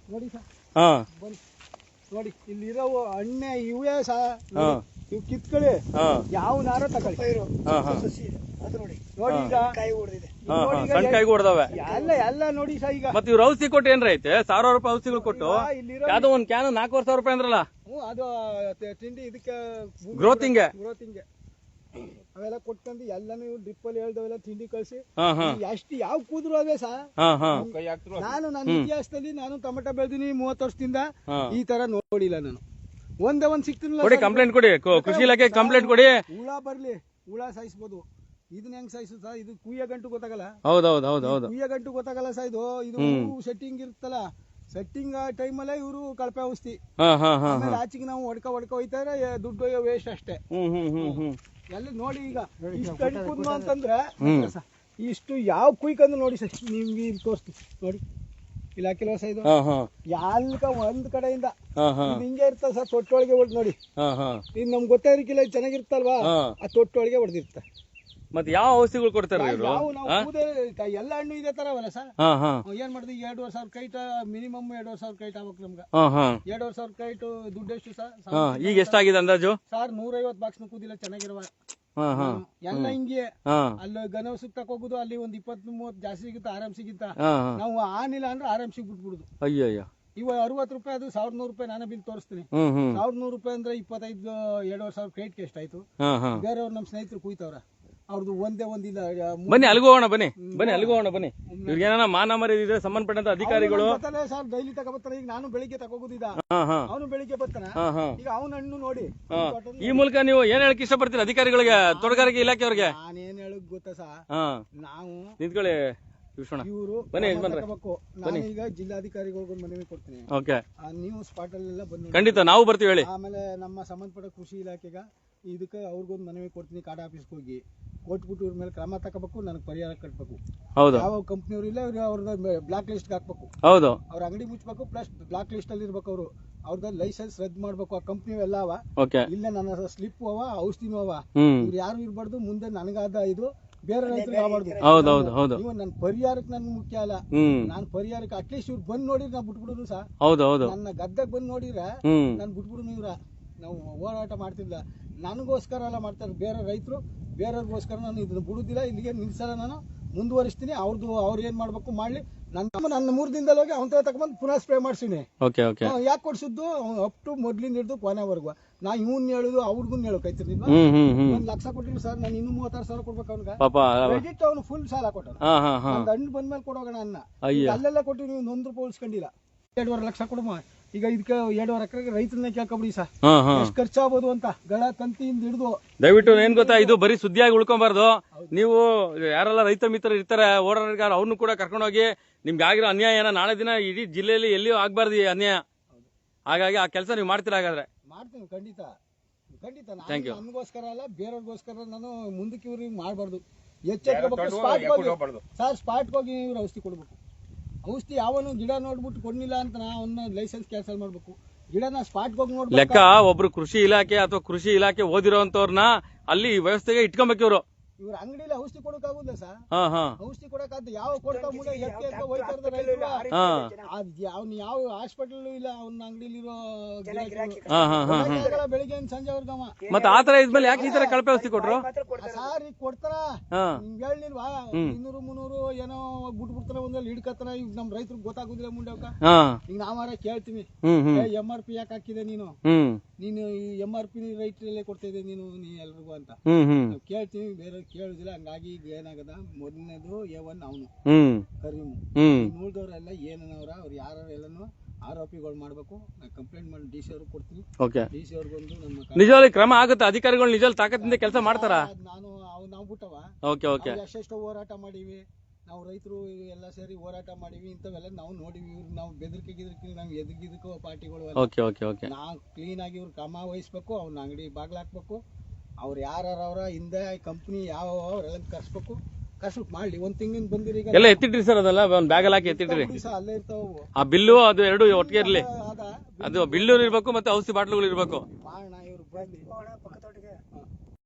ನೋಡಿ ಸರ್. ಹಾ. ಬಂದ್ ನೋಡಿ ಇಲ್ಲಿರೋ ಹಣ್ಣೆ ಇವೇ ಸಹ ಹಾ. ಇವು ಕಿತ್ಕೊಳ್ಳಿ. ಹಾ. ಯಾವ ನಾರ ತಗೊಳ್ಳಿ. ಪೈರು. ಹಾ ಹಾ. ಸಸಿ ಇದೆ ಅದು ನೋಡಿ. ನೋಡಿ ಈಗ. ಕಾಯಿ ಹೊಡೆದಿದೆ ಹಾ ನೋಡಿ ಹಾ ಈಗ ಸಣ್ಣ ಕೈಗೂ ಹೊಡೆದವೆ ಎಲ್ಲ ಎಲ್ಲ ನೋಡಿ ಸಹ ಈಗ. ಮತ್ತೆ ಇವ್ರು ಔಷಧಿ ಕೊಟ್ಟು ಏನ್ರ ಐತೆ? ಸಾವಿರ ರೂಪಾಯಿ ಔಷಧಿಗಳು ಕೊಟ್ಟು. ಈಗ ಇಲ್ಲಿರೋ ಯಾವ್ದೋ ಒಂದ್ ಕ್ಯಾನ್ ನಾಲ್ಕೂವರೆ ಸಾವಿರ ರೂಪಾಯಿ ಅಂದ್ರಲ್ಲ? ಹ್ಮ್, ಅದು ತ- ತಿಂಡಿ ಇದಕ್ಕೆ Growthing-ಗೆ? ಗ್ರೋತಿಂಗ್ಗೆ ಅವೆಲ್ಲ ಕೊಟ್ಕೊಂಡು ಎಲ್ಲಾನು ಡ್ರಿಪ್ ಅಲ್ಲಿ ಹೇಳ್ದವೆಲ್ಲ ತಿಂಡಿ ಕಳ್ಸಿ. ಹಾ ಹಾ. ಎಷ್ಟು ಯಾವ ಕೂದ್ರು ಅದೇ ಸಹ ಹಾ ಹಾ. ನಾನು ನನ್ನ ಇತಿಹಾಸದಲ್ಲಿ ನಾನು ಟೊಮೆಟೊ ಬೆಳೆದಿನಿ ಮೂವತ್ತು ವರ್ಷದಿಂದ. ಹಾ. ಈ ತರ ನೋಡಿಲ್ಲ ನಾನು. ಒಂದೇ ಒಂದ್ ಸಿಕ್ತಿಲ್ಲ ಕೊಡಿ. ಕಂಪ್ಲೇಂಟ್ ಕೊಡಿ. ಕು- ಕೃಷಿ ಇಲಾಖೆ ಕಂಪ್ಲೇಂಟ್ ಕೊಡಿ. ಹುಳ ಬರ್ಲಿ ಹುಳ ಸಾಯಿಸ್ಬೋದು. ಇದನ್ನ ಹೆಂಗ್ ಸಾಯಿಸು ಸರ್? ಇದು ಕುಯ್ಯ ಗಂಟು ಗೊತ್ತಾಗಲ್ಲ? ಹೌದೌದು ಹೌದು ಹೌದು. ಕುಯ್ಯ ಗಂಟು ಗೊತ್ತಾಗಲ್ಲ ಸರ್ ಇದು. ಇದು ಸೆಟ್ಟಿಂಗ್ ಇರುತ್ತಲ್ಲ. ಸೆಟ್ಟಿಂಗ್ ಟೈಮಲ್ಲೇ ಇವರು ಕಳಪೆ ಔಷಧಿ. ಹಾ ಹಾ ಹಾ ಆಮೇಲೆ ಆಚೆಗೆ ನಾವು ಹೊಡ್ಕ ಹೊಡ್ಕ ಹೋಯ್ತಾರೆ ಏ, ದುಡ್ಡು ವೇಸ್ಟ್ ಅಷ್ಟೇ. ಹ್ಮ್ ಹ್ಮ್ ಹ್ಮ್ ಹ್ಮ್. ಎಲ್ಲ ನೋಡಿ ಈಗ ಇಷ್ಟು ಅಂತಂದ್ರೆ ಇಷ್ಟು ಯಾವ ಕುಯ್ಕಂದು ನೋಡಿ ಸರ್ ನಿಮ್ಗೆ ಇಲ್ಲಿ ತೋರಿಸ್ತೀವಿ ನೋಡಿ. ಇಲ್ಲ ಹಾ ಹಾ. ಯಾಲ್ಕ ಒಂದ್ ಕಡೆಯಿಂದ ಹಿಂಗೆ ಇರ್ತದೆ ಸರ್ ತೊಟ್ಟೊಳಗೆ ಹೊಡ್ ನೋಡಿ. ಇದು ನಮ್ಗೆ ಗೊತ್ತೇ ಇರಕ್ಕಿಲ್ಲ ಇದು ಚೆನ್ನಾಗಿರ್ತಲ್ವಾ? ಆ ತೊಟ್ಟೊಳಗೆ ಹೊಡೆದಿರ್ತ. ಮತ್ತೆ ಯಾವ ಔಷಧಿಗಳು ಕೊಡ್ತಾರ ನಾವು ಕೂದೆ ಎಲ್ಲ ಹಣ್ಣು ಇದೇ ತರ ಅವಲ್ಲ ಸರ್ ಏನ್ ಮಾಡಿದ್ವಿ ಎರಡುವರೆ ಸಾವಿರ ಕೈಟ್ ಮಿನಿಮಮ್ ಎರಡುವರೆ ಸಾವಿರ ಕೈಟ್ ಆಗ್ಬೇಕು ನಮ್ಗೆ. ಎರಡುವರೆ ಸಾವಿರ ಕೈಟ್ ದುಡ್ಡು ಎಷ್ಟು ಸರ್ ಈಗ ಎಷ್ಟಾಗಿದೆ ಅಂದಾಜು? ಸರ್ ನೂರೈವತ್ತು ಬಾಕ್ಸ್ ಕೂದಿಲ್ಲ ಚೆನ್ನಾಗಿರುವ. ಎಲ್ಲ ಹಿಂಗೆ ಅಲ್ಲಿ ಗನವ ಗನವಸಕ್ಕೆ ಹೋಗುದು ಅಲ್ಲಿ ಒಂದ್ ಇಪ್ಪತ್ ಮೂವತ್ ಜಾಸ್ತಿ ಸಿಗುತ್ತ ಆರಾಮ್ ಸಿಗುತ್ತ? ನಾವು ಆನಿಲ್ಲ ಅಂದ್ರೆ ಆರಾಮ್ ಸಿಗ್ಬಿಟ್ಬಿಡುದು. ಅಯ್ಯೋ ಅಯ್ಯೋ ಇವ ಅರವತ್ತು ರೂಪಾಯಿ ಅದು ಸಾವಿರದ ನೂರು ರೂಪಾಯಿ ನಾನೇ ಬಿಲ್ ತೋರಿಸ್ತೀನಿ. ಸಾವಿರದ ನೂರು ರೂಪಾಯಿ ಅಂದ್ರೆ ಇಪ್ಪತ್ತೈದು ಎರಡುವರೆ ಸಾವಿರ ಕ್ರೆಡಿಟ್ ಎಷ್ಟಾಯ್ತು? ಆಯ್ತು ಬೇರೆ ಬೇರೆಯವ್ರು ನಮ್ ಸ್ನೇಹಿತರು ಕುಯ್ತವ್ರ. ಅವ್ರದ್ದು ಒಂದೇ ಒಂದಿಲ್ಲ ಬನ್ನಿ ಅಲ್ಲಿಗೆ ಹೋಗೋಣ ಬನ್ನಿ. ಬನ್ನಿ ಅಲ್ಲಿಗೆ ಹೋಗೋಣ ಬನ್ನಿ. ಇವ್ರಿಗೆ ಏನಾರ ಮಾನ ಮರ್ಯಾದೆ ಸಂಬಂಧಪಟ್ಟಂತ ಅಧಿಕಾರಿಗಳು ಸರ್ ಡೈಲಿ ತಗೋಬರ್ತಾನೆ. ಈಗ ನಾನು ಬೆಳಿಗ್ಗೆ ತಗೋಗುದಿದ ಅವನು ಬೆಳಿಗ್ಗೆ ಬರ್ತಾನೆ. ಈಗ ಅವನ ಹಣ್ಣು ನೋಡಿ. ಈ ಮೂಲಕ ನೀವು ಏನ್ ಹೇಳಕ್ ಇಷ್ಟಪಡ್ತೀರಿ ಅಧಿಕಾರಿಗಳಿಗೆ ತೋಟಗಾರಿಕೆ ಇಲಾಖೆಯವ್ರಿಗೆ ನಾನೇನ್ ಹೇಳಕ್ ಗೊತ್ತಾ ಸಾ ಹಾ. ನಾವು ನಿಂತ್ಕೊಳ್ಳಿ. ಇವರು ಬನ್ನಿ, ಯಜಮಾನ್ರೆ. ನಾನು ಈಗ ಮನವಿ ಕೊಡ್ತೀನಿ. ಓಕೆ. ಆ, ನೀವು ಸ್ಪಾಟ್ ಅಲ್ಲೆಲ್ಲ ಬಂದು ಖಂಡಿತ ನಾವು ಬರ್ತೀವಿ ಹೇಳಿ. ಆಮೇಲೆ ನಮ್ಮ ಸಂಬಂಧಪಟ್ಟ ಕೃಷಿ ಇಲಾಖೆಗ ಇದಕ್ಕೆ ಅವ್ರಿಗೊಂದು ಮನವಿ ಕೊಡ್ತೀನಿ ಕಾಡ ಆಫೀಸ್ಗೆ ಹೋಗಿ. ಕೊಟ್ಬಿಟ್ಟು ಇವ್ರ ಮೇಲೆ ಕ್ರಮ ತಗೋಬೇಕು ನನಗೆ ಪರಿಹಾರ ಕಟ್ಬೇಕು. ಹೌದು. ಯಾವ ಕಂಪ್ನಿಯವ್ರು ಇಲ್ಲ ಇವ್ರು ಅವ್ರನ್ನ ಬ್ಲಾಕ್ ಲಿಸ್ಟ್ಗೆ ಹಾಕ್ಬೇಕು. ಹೌದು. ಅವ್ರ ಅಂಗಡಿ ಮುಚ್ಚಬೇಕು ಪ್ಲಸ್ ಬ್ಲಾಕ್ ಲಿಸ್ಟ್ ಅಲ್ಲಿ ಇರ್ಬೇಕು ಅವರು. ಅವ್ರದ್ದು ಲೈಸೆನ್ಸ್ ರದ್ದು ಮಾಡ್ಬೇಕು ಆ ಕಂಪ್ನಿ ಎಲ್ಲ ಅವ. ಓಕೆ. ಇಲ್ಲ ನನ್ನ ಸ್ಲಿಪ್ ಅವ ಔಷಧಿನೂ ಅವ. ಹ್ಮ್. ಇವ್ರು ಯಾರು ಇರ್ಬಾರ್ದು ಮುಂದೆ ನನಗಾದ ಇದು. ಬೇರೆ ರೈತರಿಗೆ ಆಗ್ಬಾರ್ದು. ಹೌದು ಹೌದು ಹೌದು. ಇವ ನನ್ನ ಪರಿಹಾರಕ್ಕೆ ನನ್ಗೆ ಮುಖ್ಯ ಅಲ್ಲ. ಹ್ಮ್. ನಾನು ಪರಿಹಾರಕ್ಕೆ ಅಟ್ಲೀಸ್ಟ್ ಇವ್ರು ಬಂದ್ ನೋಡಿದ್ರೆ ನಾ ಬಿಟ್ಬಿಡುದು ಸಹ ಹೌದು ಹೌದು. ನನ್ನ ಗದ್ದೆಗೆ ಬಂದ್ ನೋಡಿದ್ರೆ ಹ್ಮ್. ನಾನು ಬಿಟ್ಬಿಡು ಇವ್ರ. ನಾವು ಹೋರಾಟ ಮಾಡ್ತಿಲ್ಲ. ನನಗೋಸ್ಕರ ಎಲ್ಲ ಮಾಡ್ತಾರೆ ಬೇರೆ ರೈತರು. ಬೇರೆಯವ್ರಿಗೋಸ್ಕರ ನಾನು ಇದನ್ನ ಬಿಡುದಿಲ್ಲ. ಇಲ್ಲಿಗೆ ನಿಲ್ಸಲ್ಲ ನಾನು. ಮುಂದುವರಿಸ್ತೀನಿ. ಅವ್ರದ್ದು ಅವ್ರು ಏನ್ ಮಾಡ್ಬೇಕು ಮಾಡ್ಲಿ. ನನ್ನ ನನ್ನ ಮೂರ್ ದಿನದಲ್ಲಿ ಹೋಗಿ ಅವನ ತಗೊಂಡ್ಬಂದು ಪುನಃ ಸ್ಪ್ರೇ ಮಾಡ್ಸಿನಿ. Okay okay. ಯಾಕೆ ಕೊಡ್ಸಿದ್ದು? ಅಪ್ ಟು ಮೊದ್ಲಿಂದ ಹಿಡಿದು ಕೊನೆವರೆಗೂ. ನಾ ಇವನ್ ಹೇಳುದು ಅವ್ರಿಗೂ ಹ್ಮ್ ಹ್ಮ್ ಹ್ಮ್. ಒಂದ್ ಲಕ್ಷ ಕೊಟ್ಟಿಲ್ಲ ಸರ್ ನಾನು ಇನ್ನೂ ಮೂವತ್ತಾರು ಸಾವಿರ ಕೊಡ್ಬೇಕು ಅವ್ನಿಗೆ. ಪಾಪ ಕ್ರೆಡಿಟ್ ಅವ್ನು ಫುಲ್ ಸಾಲ ಕೊಟ್ಟ ಹಾ ಹಾ ಹಾ. ಬಂದ್ಮೇಲೆ ಕೊಡೋಣ ಅನ್ನ. ಅಯ್ಯ. ಅಲ್ಲೆಲ್ಲ ಕೊಟ್ಟು ನೀವು ಒಂದ್ ರೂಪಾಯಿ ಉಳಿಸ್ಕೊಂಡಿಲ್ಲ ಎರಡೂವರೆ ಲಕ್ಷ ಕೊಡಮ್ಮ ಈಗ ಇದಕ್ಕೆ ಎರಡೂವರೆ ಎಕರೆಗೆ ರೈತನ ಕೇಳ್ಕೊಬಿಡಿ ಸರ್. ಹಾ ಹಾ. ಎಷ್ಟು ಖರ್ಚಾಗ್ಬೋದು ಅಂತ ಗಳ ತಂತಿಯಿಂದ ಹಿಡಿದು. ದಯವಿಟ್ಟು ಏನ್ ಗೊತ್ತಾ ಇದು ಬರೀ ಸುದ್ದಿಯಾಗಿ ಉಳ್ಕೊಬಾರ್ದು. ನೀವು ಯಾರೆಲ್ಲ ರೈತ ಮಿತ್ರ ಇರ್ತಾರೆ ಓಡಾಡಗಾರ ಅವ್ರನ್ನು ಕೂಡ ಕರ್ಕೊಂಡೋಗಿ ನಿಮ್ಗೆ ಆಗಿರೋ ಅನ್ಯಾಯ ಏನ ನಾಳೆ ದಿನ ಇಡೀ ಜಿಲ್ಲೆಯಲ್ಲಿ ಎಲ್ಲಿಯೂ ಆಗ್ಬಾರ್ದು ಈ ಅನ್ಯಾಯ. ಹಾಗಾಗಿ ಆ ಕೆಲಸ ನೀವು ಮಾಡ್ತೀರಾ ಹಾಗಾದ್ರೆ? ಮಾಡ್ತೀನಿ ಖಂಡಿತ. ಖಂಡಿತ. Thank you. ನಾನು ನಮಗೋಸ್ಕರ ಅಲ್ಲ ಬೇರೆಯವ್ರಿಗೋಸ್ಕರ ನಾನು ಮುಂದಕ್ಕೆ ಇವ್ರಿಗೆ ಮಾಡಬಾರ್ದು. ಎಚ್ಚೆತ್ಕೋಬೇಕು ಸ್ಪಾಟ್ ಹೋಗ್ಬಾರ್ದು. ಸರ್ ಸ್ಪಾಟ್ಗೆ ಹೋಗಿ ಇವ್ರು ಔಷಧಿ ಕೊಡ್ಬೇಕು. ಔಷಧಿ ಯಾವನು ಗಿಡ ನೋಡ್ಬಿಟ್ಟು ಕೊಡ್ಲಿಲ್ಲ ಅಂತ ಅವನ್ನ ಲೈಸೆನ್ಸ್ ಕ್ಯಾನ್ಸಲ್ ಮಾಡ್ಬೇಕು. ಗಿಡನ ಸ್ಪಾಟ್ ಹೋಗಿ ನೋಡ್ಬೇಕು? ಲೆಕ್ಕ ಒಬ್ರು ಕೃಷಿ ಇಲಾಖೆ ಅಥವಾ ಕೃಷಿ ಇಲಾಖೆ ಓದಿರೋಂತವ್ರನ್ನ ಅಲ್ಲಿ ವ್ಯವಸ್ಥೆಗೆ ಇಟ್ಕೊಬೇಕು ಇವರು ಅಂಗಡಿಲಿ ಔಷಧಿ ಕೊಡೋಕ್ಕಾಗುದಿಲ್ಲ ಸರ್. ಹಾ ಹಾ. ಔಷಧಿ ಕೊಡಕ್ಕಾಗ್ತದೆ ಯಾವ ಕೊಡ್ತಾ ಮುಂದೆ ಎತ್ತಿ ಹೋಯ್ತಾ ಇರ್ತಾರೆ ರೈತರು. ಹಾ. ಅದ್ ಅವ್ನು ಯಾವ ಹಾಸ್ಪಿಟಲ್ ಇಲ್ಲ ಅವ್ನ ಅಂಗಡಿಲಿರೋ ಹಾ ಹಾ ಹಾ ಬೆಳಿಗ್ಗೆ ಸಂಜೆ ಅವ್ರಿಗವ ಮತ್ತೆ ಆತರ ಇದ್ಮೇಲೆ ಯಾಕೆ ಈ ತರ ಕಳಪೆ ಔಷಧಿ ಕೊಟ್ರು? ಮಾತ್ರ ಕೊಡ್ತಾರೆ. ಸಾರ್ ಈಗ ಕೊಡ್ತಾರ. ಹಾ. ನಿಮ್ಗೆ ಹೇಳಿಲ್ವಾ ಇನ್ನೂರು ಮುನ್ನೂರು ಏನೋ ಬಿಟ್ಬಿಡ್ತಾರ ಒಂದಲ್ಲಿ ಹಿಡ್ಕತ್ತಾರ. ಈಗ ನಮ್ ರೈತರಿಗೆ ಗೊತ್ತಾಗುದಿಲ್ಲ ಮುಂಡವಕ ಹಾ. ಈಗ ನಾವಾರ ಕೇಳ್ತೀವಿ ಹ್ಮ್ ಹ್ಮ್. ಎಂ ಆರ್ ಪಿ ಯಾಕೆ ಹಾಕಿದೆ ನೀನು? ಹ್ಮ್. ನೀನು ಈ ಎಂ ಆರ್ ಪಿ ರೈತರಲ್ಲೇ ಕೊಡ್ತಾ ಇದ್ದೆ ನೀನು ನೀ ಎಲ್ರಿಗೂ ಅಂತ. ಹ್ಮ್ ಹ್ಮ್. ನಾವು ಕೇಳ್ತೀವಿ ಬೇರೆ ಕೇಳುದಿಲ್ಲ ಹಂಗಾಗಿ ಈಗ ಏನಾಗದ? ಮೊದಲನೇದು ಎ ಒನ್ ಅವನು. ಹ್ಮ್. ಕರೀಮು. ಹ್ಮ್. ಉಳ್ದವ್ರೆಲ್ಲ ಏನನವ್ರ? ಅವ್ರು ಯಾರು ಎಲ್ಲನೂ ಆರೋಪಿಗಳು ಮಾಡ್ಬೇಕು. ನಾ ಕಂಪ್ಲೇಂಟ್ ಮಾಡಿ ಡಿ ಸಿ ಅವ್ರಿಗೆ ಕೊಡ್ತೀನಿ. ಓಕೆ. ಡಿ ಸಿ ಅವ್ರಿಗೊಂದು ನಮ್ಮ ಕ- ನಿಜವಾಗ್ಲೂ ಕ್ರಮ ಆಗುತ್ತೆ? ಅಧಿಕಾರಿಗಳು ನಿಜವಾಗ್ಲೂ ತಾಕತ್ತಿಂದ ಕೆಲಸ ಮಾಡ್ತಾರ? ಅದ್ ನಾನು ಅವ್ ನಾವು ಬಿಟ್ಟವ. Okay okay. ಎಷ್ಟೆಷ್ಟೋ ಹೋರಾಟ ಮಾಡಿವಿ. ನಾವು ರೈತರು ಎಲ್ಲ ಸೇರಿ ಹೋರಾಟ ಮಾಡಿವಿ. ಇಂಥವೆಲ್ಲ ನಾವು ನೋಡಿವಿ. ಇವ್ರು ನಾವು ಬೆದರಿಕೆ ಗಿದರಿಕೆ ನಾವು ಎದಗ್ ಪಾರ್ಟಿಗಳು. Okay okay okay. ನಾವು ಕ್ಲೀನ್ ಆಗಿ ಇವ್ರು ಕ್ರಮ ವಹಿಸ್ಬೇಕು. ಅವ್ನ ಅಂಗಡಿ ಬಾಗ್ಲಾಕ್ಬೇಕು. ಅವ್ರು ಯಾರವ್ರ ಹಿಂದೆ ಕಂಪ್ನಿ ಯಾವ ಅವರೆಲ್ಲ ಕರ್ಸ್ಬೇಕು. ಕರ್ಸ್ಬೇಕು ಮಾಡ್ಲಿ. ಒಂದ್ ತಿಂಗಿನ ಬಂದಿರಿ ಈಗ. ಎಲ್ಲ ಎತ್ತಿಟ್ರಿ ಸರ್ ಅದೆಲ್ಲ? ಒಂದ್ ಬ್ಯಾಗಲ್ಲಿ ಹಾಕಿ ಎತ್ತಿಟ್ರಿ. ಅಲ್ಲೇ ಇರ್ತಾವ ಆ ಬಿಲ್ಲು ಅದು ಎರಡು ಒಟ್ಟಿಗೆ ಇರಲಿ. ಅದ ಅದು. ಬಿಲ್ಲು ಇರ್ಬೇಕು ಮತ್ತೆ ಔಷಧಿ ಬಾಟ್ಲುಗಳು ಇರ್ಬೇಕು. ಮಾಡೋಣ ಇವ್ರು